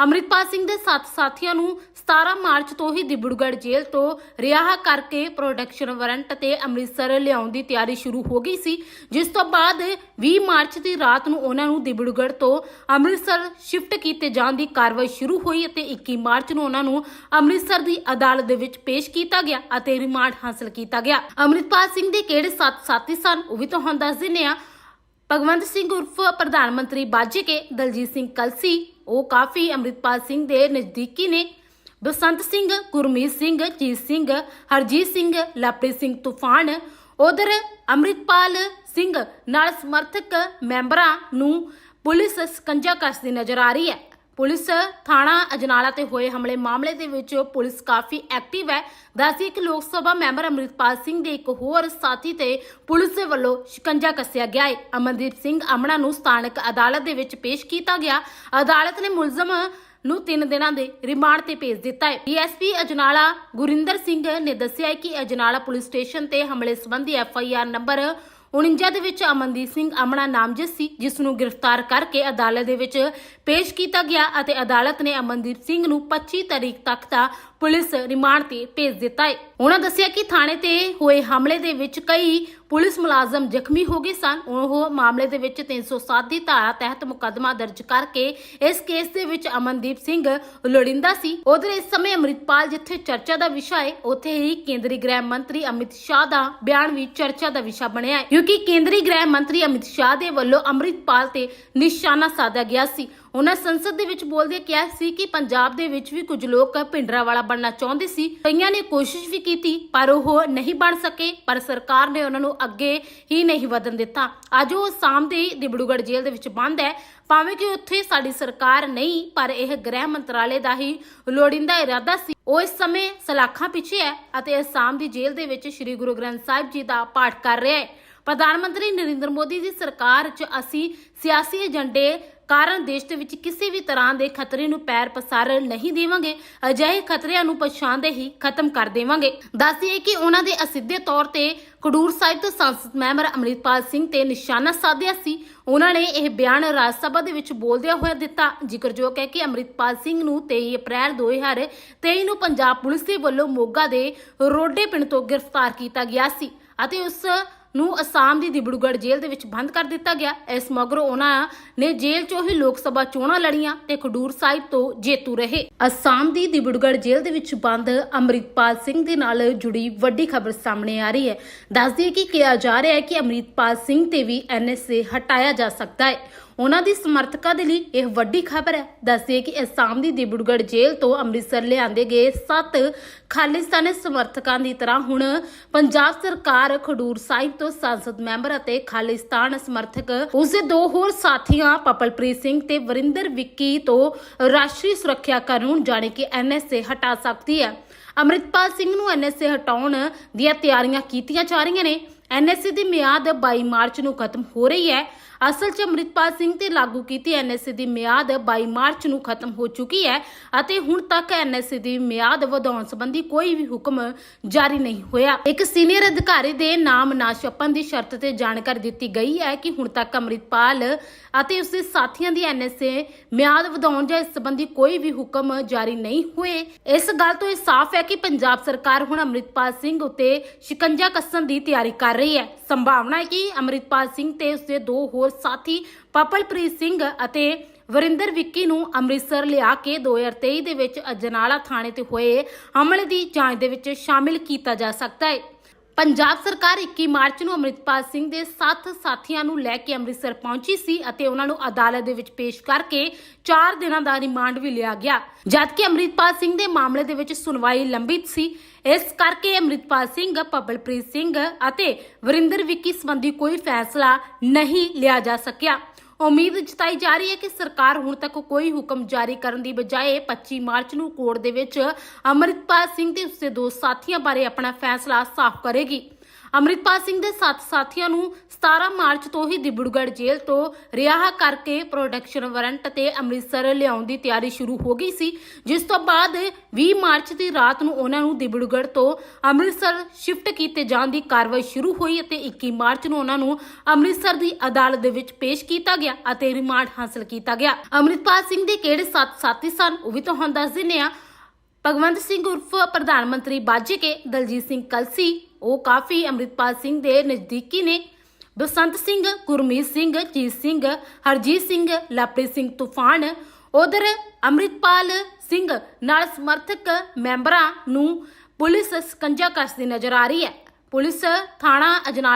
[SPEAKER 1] ਅੰਮ੍ਰਿਤਪਾਲ ਸਿੰਘ ਦੇ ਸੱਤ ਸਾਥੀਆਂ ਨੂੰ 17 ਮਾਰਚ ਤੋਂ ਹੀ ਦਿਬੜਗੜ੍ਹ ਜੇਲ੍ਹ ਤੋਂ ਰਿਹਾ ਕਰਕੇ ਪ੍ਰੋਡਕਸ਼ਨ ਵਾਰੰਟ ਤੇ ਅੰਮ੍ਰਿਤਸਰ ਲਿਆਉਣ ਦੀ ਤਿਆਰੀ ਸ਼ੁਰੂ ਹੋ ਗਈ ਸੀ, ਜਿਸ ਤੋਂ ਬਾਅਦ 20 ਮਾਰਚ ਦੀ ਰਾਤ ਨੂੰ ਉਹਨਾਂ ਨੂੰ ਦਿਬੜਗੜ੍ਹ ਤੋਂ ਅੰਮ੍ਰਿਤਸਰ ਸ਼ਿਫਟ ਕੀਤੇ ਜਾਣ ਦੀ ਕਾਰਵਾਈ ਸ਼ੁਰੂ ਹੋਈ ਅਤੇ 21 ਮਾਰਚ ਨੂੰ ਉਹਨਾਂ ਨੂੰ ਅੰਮ੍ਰਿਤਸਰ ਦੀ ਅਦਾਲਤ ਦੇ ਵਿੱਚ ਪੇਸ਼ ਕੀਤਾ ਗਿਆ ਅਤੇ ਰਿਮਾਂਡ ਹਾਸਲ ਕੀਤਾ ਗਿਆ। ਅੰਮ੍ਰਿਤਪਾਲ ਸਿੰਘ ਦੇ ਕਿਹੜੇ ਸੱਤ ਸਾਥੀ ਸਨ, ਉਹ ਵੀ ਤੁਹਾਨੂੰ ਦੱਸ ਦਿੰਨੇ ਆ ਭਗਵੰਤ ਸਿੰਘ ਉਰਫ ਪ੍ਰਧਾਨ ਮੰਤਰੀ ਬਾਜੇ ਕੇ ਦਲਜੀਤ ਸਿੰਘ ਕਲਸੀ ਉਹ ਕਾਫੀ ਅੰਮ੍ਰਿਤਪਾਲ ਸਿੰਘ ਦੇ ਨਜ਼ਦੀਕੀ ਨੇ। ਬਸੰਤ ਸਿੰਘ, ਗੁਰਮੀਤ ਸਿੰਘ, ਜੀਤ ਸਿੰਘ, ਹਰਜੀਤ ਸਿੰਘ, ਲਵਪ੍ਰੀਤ ਸਿੰਘ ਤੂਫਾਨ, ਉਧਰ ਅੰਮ੍ਰਿਤਪਾਲ ਸਿੰਘ ਨਾਲ ਸਮਰਥਕ ਮੈਂਬਰਾਂ ਨੂੰ ਪੁਲਿਸ ਸਕੰਜਾ ਕੱਸਦੀ ਨਜ਼ਰ ਆ ਰਹੀ ਹੈ। ਪੁਲਿਸ ਥਾਣਾ ਅਜਨਾਲਾ ਤੇ ਹੋਏ ਹਮਲੇ ਮਾਮਲੇ ਦੇ ਵਿੱਚ ਪੁਲਿਸ ਕਾਫੀ ਐਕਟਿਵ ਹੈ। ਦੱਸਦੀ ਕਿ ਲੋਕ ਸਭਾ ਮੈਂਬਰ ਅੰਮ੍ਰਿਤਪਾਲ ਸਿੰਘ ਦੇ ਇੱਕ ਹੋਰ ਸਾਥੀ ਤੇ ਪੁਲਿਸ ਦੇ ਵੱਲੋਂ ਸ਼ਿਕੰਜਾ ਕੱਸਿਆ ਗਿਆ ਹੈ। ਅਮਨਦੀਪ ਸਿੰਘ ਅਮਣਾ ਨੂੰ ਸਥਾਨਕ ਅਦਾਲਤ ਦੇ ਵਿੱਚ ਪੇਸ਼ ਕੀਤਾ ਗਿਆ। ਅਦਾਲਤ ਨੇ ਮੁਲਜ਼ਮ ਨੂੰ 3 ਦਿਨਾਂ ਦੇ ਰਿਮਾਂਡ ਤੇ ਭੇਜ ਦਿੱਤਾ ਹੈ। ਡੀਐਸਪੀ ਅਜਨਾਲਾ ਗੁਰਿੰਦਰ ਸਿੰਘ ਨੇ ਦੱਸਿਆ ਕਿ ਅਜਨਾਲਾ ਪੁਲਿਸ ਸਟੇਸ਼ਨ ਤੇ ਹਮਲੇ ਸੰਬੰਧੀ ਐਫਆਈਆਰ ਨੰਬਰ 49 ਦੇ ਵਿੱਚ ਅਮਨਦੀਪ ਸਿੰਘ ਅਮਣਾ ਨਾਮਜ਼ਦ ਸੀ, ਜਿਸ ਨੂੰ ਗ੍ਰਿਫਤਾਰ ਕਰਕੇ ਅਦਾਲਤ ਦੇ ਵਿੱਚ ਪੇਸ਼ ਕੀਤਾ ਗਿਆ ਅਤੇ ਅਦਾਲਤ ਨੇ ਅਮਨਦੀਪ ਸਿੰਘ ਨੂੰ 25 ਤਰੀਕ ਤੱਕ ਦਾ ਪੁਲਿਸ ਰਿਮਾਂਡ ਤੇ ਭੇਜ ਦਿੱਤਾ ਹੈ ਉਹਨਾਂ ਦੱਸਿਆ ਕਿ ਥਾਣੇ ਤੇ ਹੋਏ ਹਮਲੇ ਦੇ ਵਿੱਚ ਕਈ ਪੁਲਿਸ ਮੁਲਾਜ਼ਮ ਜ਼ਖਮੀ ਹੋ ਗਏ ਸਨ। ਉਹ ਮਾਮਲੇ ਦੇ ਵਿੱਚ 307 ਦੀ ਧਾਰਾ ਤਹਿਤ ਮੁਕੱਦਮਾ ਦਰਜ ਕਰਕੇ ਇਸ ਕੇਸ ਦੇ ਵਿੱਚ ਅਮਨਦੀਪ ਸਿੰਘ ਲੋੜਿੰਦਾ ਸੀ। ਉਧਰ ਇਸ ਸਮੇਂ ਅੰਮ੍ਰਿਤਪਾਲ ਜਿੱਥੇ ਚਰਚਾ ਦਾ ਵਿਸ਼ਾ ਹੈ ਉੱਥੇ ਹੀ ਕੇਂਦਰੀ ਗ੍ਰਹਿ ਮੰਤਰੀ ਅਮਿਤ ਸ਼ਾਹ ਦਾ ਬਿਆਨ ਵੀ ਚਰਚਾ ਦਾ ਵਿਸ਼ਾ ਬਣਿਆ ਹੈ ਕਿਉਂਕਿ ਕੇਂਦਰੀ ਗ੍ਰਹਿ ਮੰਤਰੀ ਅਮਿਤ ਸ਼ਾਹ ਦੇ ਵੱਲੋਂ ਅੰਮ੍ਰਿਤਪਾਲ ਤੇ ਨਿਸ਼ਾਨਾ ਸਾਧਿਆ ਗਿਆ ਸੀ। ਉਹਨਾਂ ਸੰਸਦ ਦੇ ਵਿੱਚ ਬੋਲਦੇ ਕਿਹਾ ਸੀ ਕਿ ਪੰਜਾਬ ਦੇ ਵਿੱਚ ਵੀ ਕੁਝ ਲੋਕ ਭਿੰਡਰਾ ਵਾਲਾ ਬਣਨਾ ਚਾਹੁੰਦੇ ਸੀ। ਕਈਆਂ ਨੇ ਕੋਸ਼ਿਸ਼ ਵੀ ਕੀਤੀ, ਪਰ ਉਹ ਨਹੀਂ ਬਣ ਸਕੇ। ਪਰ ਸਰਕਾਰ ਨੇ ਉਹਨਾਂ ਨੂੰ ਅੱਗੇ ਹੀ ਨਹੀਂ ਵਧਣ ਦਿੱਤਾ। ਅੱਜ ਉਹ ਸਾਮ ਦੇ ਦਿਬੜੂਗੜ੍ਹ ਜੇਲ੍ਹ ਦੇ ਵਿੱਚ ਬੰਦ ਹੈ। ਭਾਵੇਂ ਕਿ ਉੱਥੇ ਸਾਡੀ ਸਰਕਾਰ ਨਹੀਂ, ਪਰ ਇਹ ਗ੍ਰਹਿ ਮੰਤਰਾਲੇ ਦਾ ਹੀ ਲੋੜਿੰਦਾ ਇਰਾਦਾ ਸੀ। ਉਹ ਇਸ ਸਮੇਂ ਸਲਾਖਾਂ ਪਿੱਛੇ ਹੈ ਅਤੇ ਅਸਾਮ ਦੀ ਜੇਲ੍ਹ ਦੇ ਵਿੱਚ ਸ੍ਰੀ ਗੁਰੂ ਗ੍ਰੰਥ ਸਾਹਿਬ ਜੀ ਦਾ ਪਾਠ ਕਰ ਰਿਹਾ ਹੈ। ਪ੍ਰਧਾਨ ਮੰਤਰੀ ਨਰਿੰਦਰ ਮੋਦੀ ਦੀ ਸਰਕਾਰ 'ਚ ਅਸੀਂ ਸਿਆਸੀ ਏਜੰਡੇ ਕਾਰਨ ਦੇਸ਼ ਦੇ ਵਿੱਚ ਕਿਸੇ ਵੀ ਤਰ੍ਹਾਂ ਦੇ ਖਤਰੇ ਨੂੰ ਪੈਰ ਪਸਾਰ ਨਹੀਂ ਦੇਵਾਂਗੇ, ਅਜਿਹੇ ਖਤਰਿਆਂ ਨੂੰ ਪਛਾਣਦੇ ਹੀ ਖਤਮ ਕਰ ਦੇਵਾਂਗੇ। ਦੱਸਦੀਏ ਕਿ ਉਹਨਾਂ ਦੇ ਅਸਿੱਧੇ ਤੌਰ ਤੇ ਖਡੂਰ ਸਾਹਿਬ ਤੋਂ ਸੰਸਦ ਮੈਂਬਰ ਅਮਰਿਤਪਾਲ ਸਿੰਘ ਤੇ ਨਿਸ਼ਾਨਾ ਸਾਧਿਆ ਸੀ। ਉਹਨਾਂ ਨੇ ਇਹ ਬਿਆਨ ਰਾਜ ਸਭਾ ਦੇ ਵਿੱਚ ਬੋਲਦਿਆਂ ਹੋਇਆ ਦਿੱਤਾ। ਜ਼ਿਕਰਯੋਗ ਹੈ ਕਿ ਅਮਰਿਤਪਾਲ ਸਿੰਘ ਨੂੰ 23 ਅਪ੍ਰੈਲ 2023 ਨੂੰ ਪੰਜਾਬ ਪੁਲਿਸ ਦੇ ਵੱਲੋਂ ਮੋਗਾ ਦੇ ਰੋਡੇ ਪਿੰਡ ਤੋਂ ਗ੍ਰਿਫਤਾਰ ਕੀਤਾ ਗਿਆ ਸੀ ਅਤੇ ਉਸ ਨੂੰ ਅਸਾਮ ਦੀ ਦਿਬੜੂਗੜ੍ਹ ਜੇਲ੍ਹ ਦੇ ਵਿੱਚ ਬੰਦ ਕਰ ਦਿੱਤਾ ਗਿਆ। ਇਸ ਮਗਰੋਂ ਉਹਨਾਂ ਨੇ ਜੇਲ੍ਹ ਚੋਂ ਹੀ ਲੋਕ ਸਭਾ ਚੋਣਾਂ ਲੜੀਆਂ ਤੇ ਖਡੂਰ ਸਾਹਿਬ ਤੋਂ ਜੇਤੂ ਰਹੇ। ਅਸਾਮ ਦੀ ਦਿਬੜੂਗੜ੍ਹ ਜੇਲ੍ਹ ਦੇ ਵਿੱਚ ਬੰਦ ਅੰਮ੍ਰਿਤਪਾਲ ਸਿੰਘ ਦੇ ਨਾਲ ਜੁੜੀ ਵੱਡੀ ਖਬਰ ਸਾਹਮਣੇ ਆ ਰਹੀ ਹੈ। ਦੱਸਦੀ ਹੈ ਕਿ ਕਿਹਾ ਜਾ ਰਿਹਾ ਹੈ ਕਿ ਅੰਮ੍ਰਿਤਪਾਲ ਸਿੰਘ ਤੇ ਵੀ ਐਨਐਸਏ ਹਟਾਇਆ ਜਾ ਸਕਦਾ ਹੈ। ਉਹਨਾਂ ਦੀ ਸਮਰਥਕਾਂ ਦੇ ਲਈ ਇਹ ਵੱਡੀ ਖਬਰ ਹੈ। ਦੱਸਦੇ ਕਿ ਅਸਾਮ ਦੀ ਦਿਬੜਗੜ੍ਹ ਜੇਲ੍ਹ ਤੋਂ ਅੰਮ੍ਰਿਤਸਰ ਲਿਆਂਦੇ ਗਏ 7 ਖਾਲਿਸਤਾਨੀ ਸਮਰਥਕਾਂ ਦੀ ਤਰ੍ਹਾਂ ਹੁਣ ਪੰਜਾਬ ਸਰਕਾਰ ਖਡੂਰ ਸਾਹਿਬ ਤੋਂ ਸੰਸਦ ਮੈਂਬਰ ਅਤੇ ਖਾਲਿਸਤਾਨ ਸਮਰਥਕ, ਉਸਦੇ ਦੋ ਹੋਰ ਸਾਥੀਆਂ ਪਪਲਪ੍ਰੀਤ ਸਿੰਘ ਤੇ ਵਰਿੰਦਰ ਵਿੱਕੀ ਤੋਂ ਰਾਸ਼ਟਰੀ ਸੁਰੱਖਿਆ ਕਾਨੂੰਨ, ਜਾਣੇ ਕਿ ਐਨਐਸਏ ਹਟਾ ਸਕਦੀ ਹੈ। ਅੰਮ੍ਰਿਤਪਾਲ ਸਿੰਘ ਨੂੰ ਐਨਐਸਏ ਹਟਾਉਣ ਦੀਆਂ ਤਿਆਰੀਆਂ ਕੀਤੀਆਂ ਜਾ ਰਹੀਆਂ ਨੇ। ਐਨਐਸਏ ਦੀ ਮਿਆਦ 22 ਮਾਰਚ ਨੂੰ ਖਤਮ ਹੋ ਰਹੀ ਹੈ। ਅਸਲ 'ਚ ਅੰਮ੍ਰਿਤਪਾਲ ਸਿੰਘ ਤੇ ਲਾਗੂ ਕੀਤੀ ਐਨਐਸਏ ਦੀ ਮਿਆਦ 22 ਮਾਰਚ ਨੂੰ ਖਤਮ ਹੋ ਚੁੱਕੀ ਹੈ ਅਤੇ ਹੁਣ ਤੱਕ ਐਨਐਸਏ ਦੀ ਮਿਆਦ ਵਧਾਉਣ ਸੰਬੰਧੀ ਕੋਈ ਵੀ ਹੁਕਮ ਜਾਰੀ ਨਹੀਂ ਹੋਇਆ। ਇੱਕ ਸੀਨੀਅਰ ਅਧਿਕਾਰੀ ਦੇ ਨਾਮ ਨਾ ਛਪਣ ਦੀ ਸ਼ਰਤ ਤੇ ਜਾਣਕਾਰੀ ਦਿੱਤੀ ਗਈ ਹੈ ਕਿ ਹੁਣ ਤੱਕ ਅੰਮ੍ਰਿਤਪਾਲ ਅਤੇ ਉਸਦੇ ਸਾਥੀਆਂ ਦੀ ਐਨਐਸਏ ਮਿਆਦ ਵਧਾਉਣ ਜਾਂ ਇਸ ਸੰਬੰਧੀ ਕੋਈ ਵੀ ਹੁਕਮ ਜਾਰੀ ਨਹੀਂ ਹੋਏ। ਇਸ ਗੱਲ ਤੋਂ ਇਹ ਸਾਫ਼ ਹੈ ਕਿ ਪੰਜਾਬ ਸਰਕਾਰ ਹੁਣ ਅੰਮ੍ਰਿਤਪਾਲ ਸਿੰਘ ਉੱਤੇ ਸ਼ਿਕੰਜਾ ਕੱਸਣ ਦੀ ਤਿਆਰੀ ਕਰ ਰਹੀ ਹੈ। ਸੰਭਾਵਨਾ ਹੈ ਕਿ ਅੰਮ੍ਰਿਤਪਾਲ ਸਿੰਘ ਤੇ ਉਸਦੇ ਦੋ ਹੋਰ ਸਾਥੀ ਪਪਲਪ੍ਰੀਤ ਸਿੰਘ ਅਤੇ ਵਰਿੰਦਰ ਵਿੱਕੀ ਨੂੰ ਅੰਮ੍ਰਿਤਸਰ ਲਿਆ ਕੇ 2023 ਦੇ ਵਿੱਚ ਅਜਨਾਲਾ ਥਾਣੇ ਤੇ ਹੋਏ ਹਮਲੇ ਦੀ ਜਾਂਚ ਦੇ ਵਿੱਚ ਸ਼ਾਮਿਲ ਕੀਤਾ ਜਾ ਸਕਦਾ ਹੈ। ਪੰਜਾਬ ਸਰਕਾਰ 21 ਮਾਰਚ ਨੂੰ ਅੰਮ੍ਰਿਤਪਾਲ ਸਿੰਘ ਦੇ 7 ਸਾਥੀਆਂ ਨੂੰ ਲੈ ਕੇ ਅੰਮ੍ਰਿਤਸਰ ਪਹੁੰਚੀ ਸੀ ਅਤੇ ਉਹਨਾਂ ਨੂੰ ਅਦਾਲਤ ਦੇ ਵਿੱਚ ਪੇਸ਼ ਕਰਕੇ 4 ਦਿਨਾਂ ਦਾ ਰਿਮਾਂਡ ਵੀ ਲਿਆ ਗਿਆ। ਜਦਕਿ ਅੰਮ੍ਰਿਤਪਾਲ ਸਿੰਘ ਦੇ ਮਾਮਲੇ ਦੇ ਵਿੱਚ ਸੁਣਵਾਈ ਲੰਬਿਤ ਸੀ ਇਸ ਕਰਕੇ ਅੰਮ੍ਰਿਤਪਾਲ ਸਿੰਘ ਪਬਲਪ੍ਰੀਤ ਸਿੰਘ ਅਤੇ ਵਰਿੰਦਰ ਵਿੱਕੀ ਸੰਬੰਧੀ ਕੋਈ ਫੈਸਲਾ ਨਹੀਂ ਲਿਆ ਜਾ ਸਕਿਆ। ਉਮੀਦ ਜਤਾਈ ਜਾ ਰਹੀ ਹੈ ਕਿ ਸਰਕਾਰ ਹੁਣ ਤੱਕ ਕੋਈ ਹੁਕਮ ਜਾਰੀ ਕਰਨ ਦੀ ਬਜਾਏ 25 ਮਾਰਚ ਨੂੰ ਕੋਰਟ ਦੇ ਵਿੱਚ ਅੰਮ੍ਰਿਤਪਾਲ ਸਿੰਘ ਤੇ ਉਸਦੇ ਦੋ ਸਾਥੀਆਂ ਬਾਰੇ ਆਪਣਾ ਫੈਸਲਾ ਸਾਫ਼ ਕਰੇਗੀ। ਅੰਮ੍ਰਿਤਪਾਲ ਸਿੰਘ ਦੇ ਸੱਤ ਸਾਥੀਆਂ ਨੂੰ 17 ਮਾਰਚ ਤੋਂ ਹੀ ਦਿਬੜਗੜ੍ਹ ਜੇਲ੍ਹ ਤੋਂ ਰਿਹਾ ਕਰਕੇ ਪ੍ਰੋਟੈਕਸ਼ਨ ਵਾਰੰਟ ਤੇ ਅੰਮ੍ਰਿਤਸਰ ਲਿਆਉਣ ਦੀ ਤਿਆਰੀ ਸ਼ੁਰੂ ਹੋ ਗਈ ਸੀ, ਜਿਸ ਤੋਂ ਬਾਅਦ 20 ਮਾਰਚ ਦੀ ਰਾਤ ਨੂੰ ਉਹਨਾਂ ਨੂੰ ਦਿਬੜਗੜ੍ਹ ਤੋਂ ਅੰਮ੍ਰਿਤਸਰ ਸ਼ਿਫਟ ਕੀਤੇ ਜਾਣ ਦੀ ਕਾਰਵਾਈ ਸ਼ੁਰੂ ਹੋਈ ਅਤੇ 21 ਮਾਰਚ ਨੂੰ ਉਹਨਾਂ ਨੂੰ ਅੰਮ੍ਰਿਤਸਰ ਦੀ ਅਦਾਲਤ ਦੇ ਵਿੱਚ ਪੇਸ਼ ਕੀਤਾ ਗਿਆ ਅਤੇ ਰਿਮਾਂਡ ਹਾਸਲ ਕੀਤਾ ਗਿਆ। ਅੰਮ੍ਰਿਤਪਾਲ ਸਿੰਘ ਦੇ ਕਿਹੜੇ ਸੱਤ ਸਾਥੀ ਸਨ, ਉਹ ਵੀ ਤੁਹਾਨੂੰ ਦੱਸ ਦਿੰਨੇ ਆ ਭਗਵੰਤ ਸਿੰਘ ਉਰਫ ਪ੍ਰਧਾਨ ਮੰਤਰੀ ਬਾਜੀਕੇ, ਦਲਜੀਤ ਸਿੰਘ ਕਲਸੀ ਉਹ ਕਾਫੀ ਅੰਮ੍ਰਿਤਪਾਲ ਸਿੰਘ ਦੇ ਨਜ਼ਦੀਕੀ ਨੇ। ਬਸੰਤ ਸਿੰਘ, ਗੁਰਮੀਤ ਸਿੰਘ, ਜੀਤ ਸਿੰਘ, ਹਰਜੀਤ ਸਿੰਘ, ਲਵਪ੍ਰੀਤ ਸਿੰਘ ਤੂਫਾਨ, ਉਧਰ ਅੰਮ੍ਰਿਤਪਾਲ ਸਿੰਘ ਨਾਲ ਸਮਰਥਕ ਮੈਂਬਰਾਂ ਨੂੰ ਪੁਲਿਸ ਸਕੰਜਾ ਕੱਸਦੀ ਨਜ਼ਰ ਆ ਰਹੀ ਹੈ। ਪੁਲਿਸ ਥਾਣਾ ਅਜਨਾਲਾ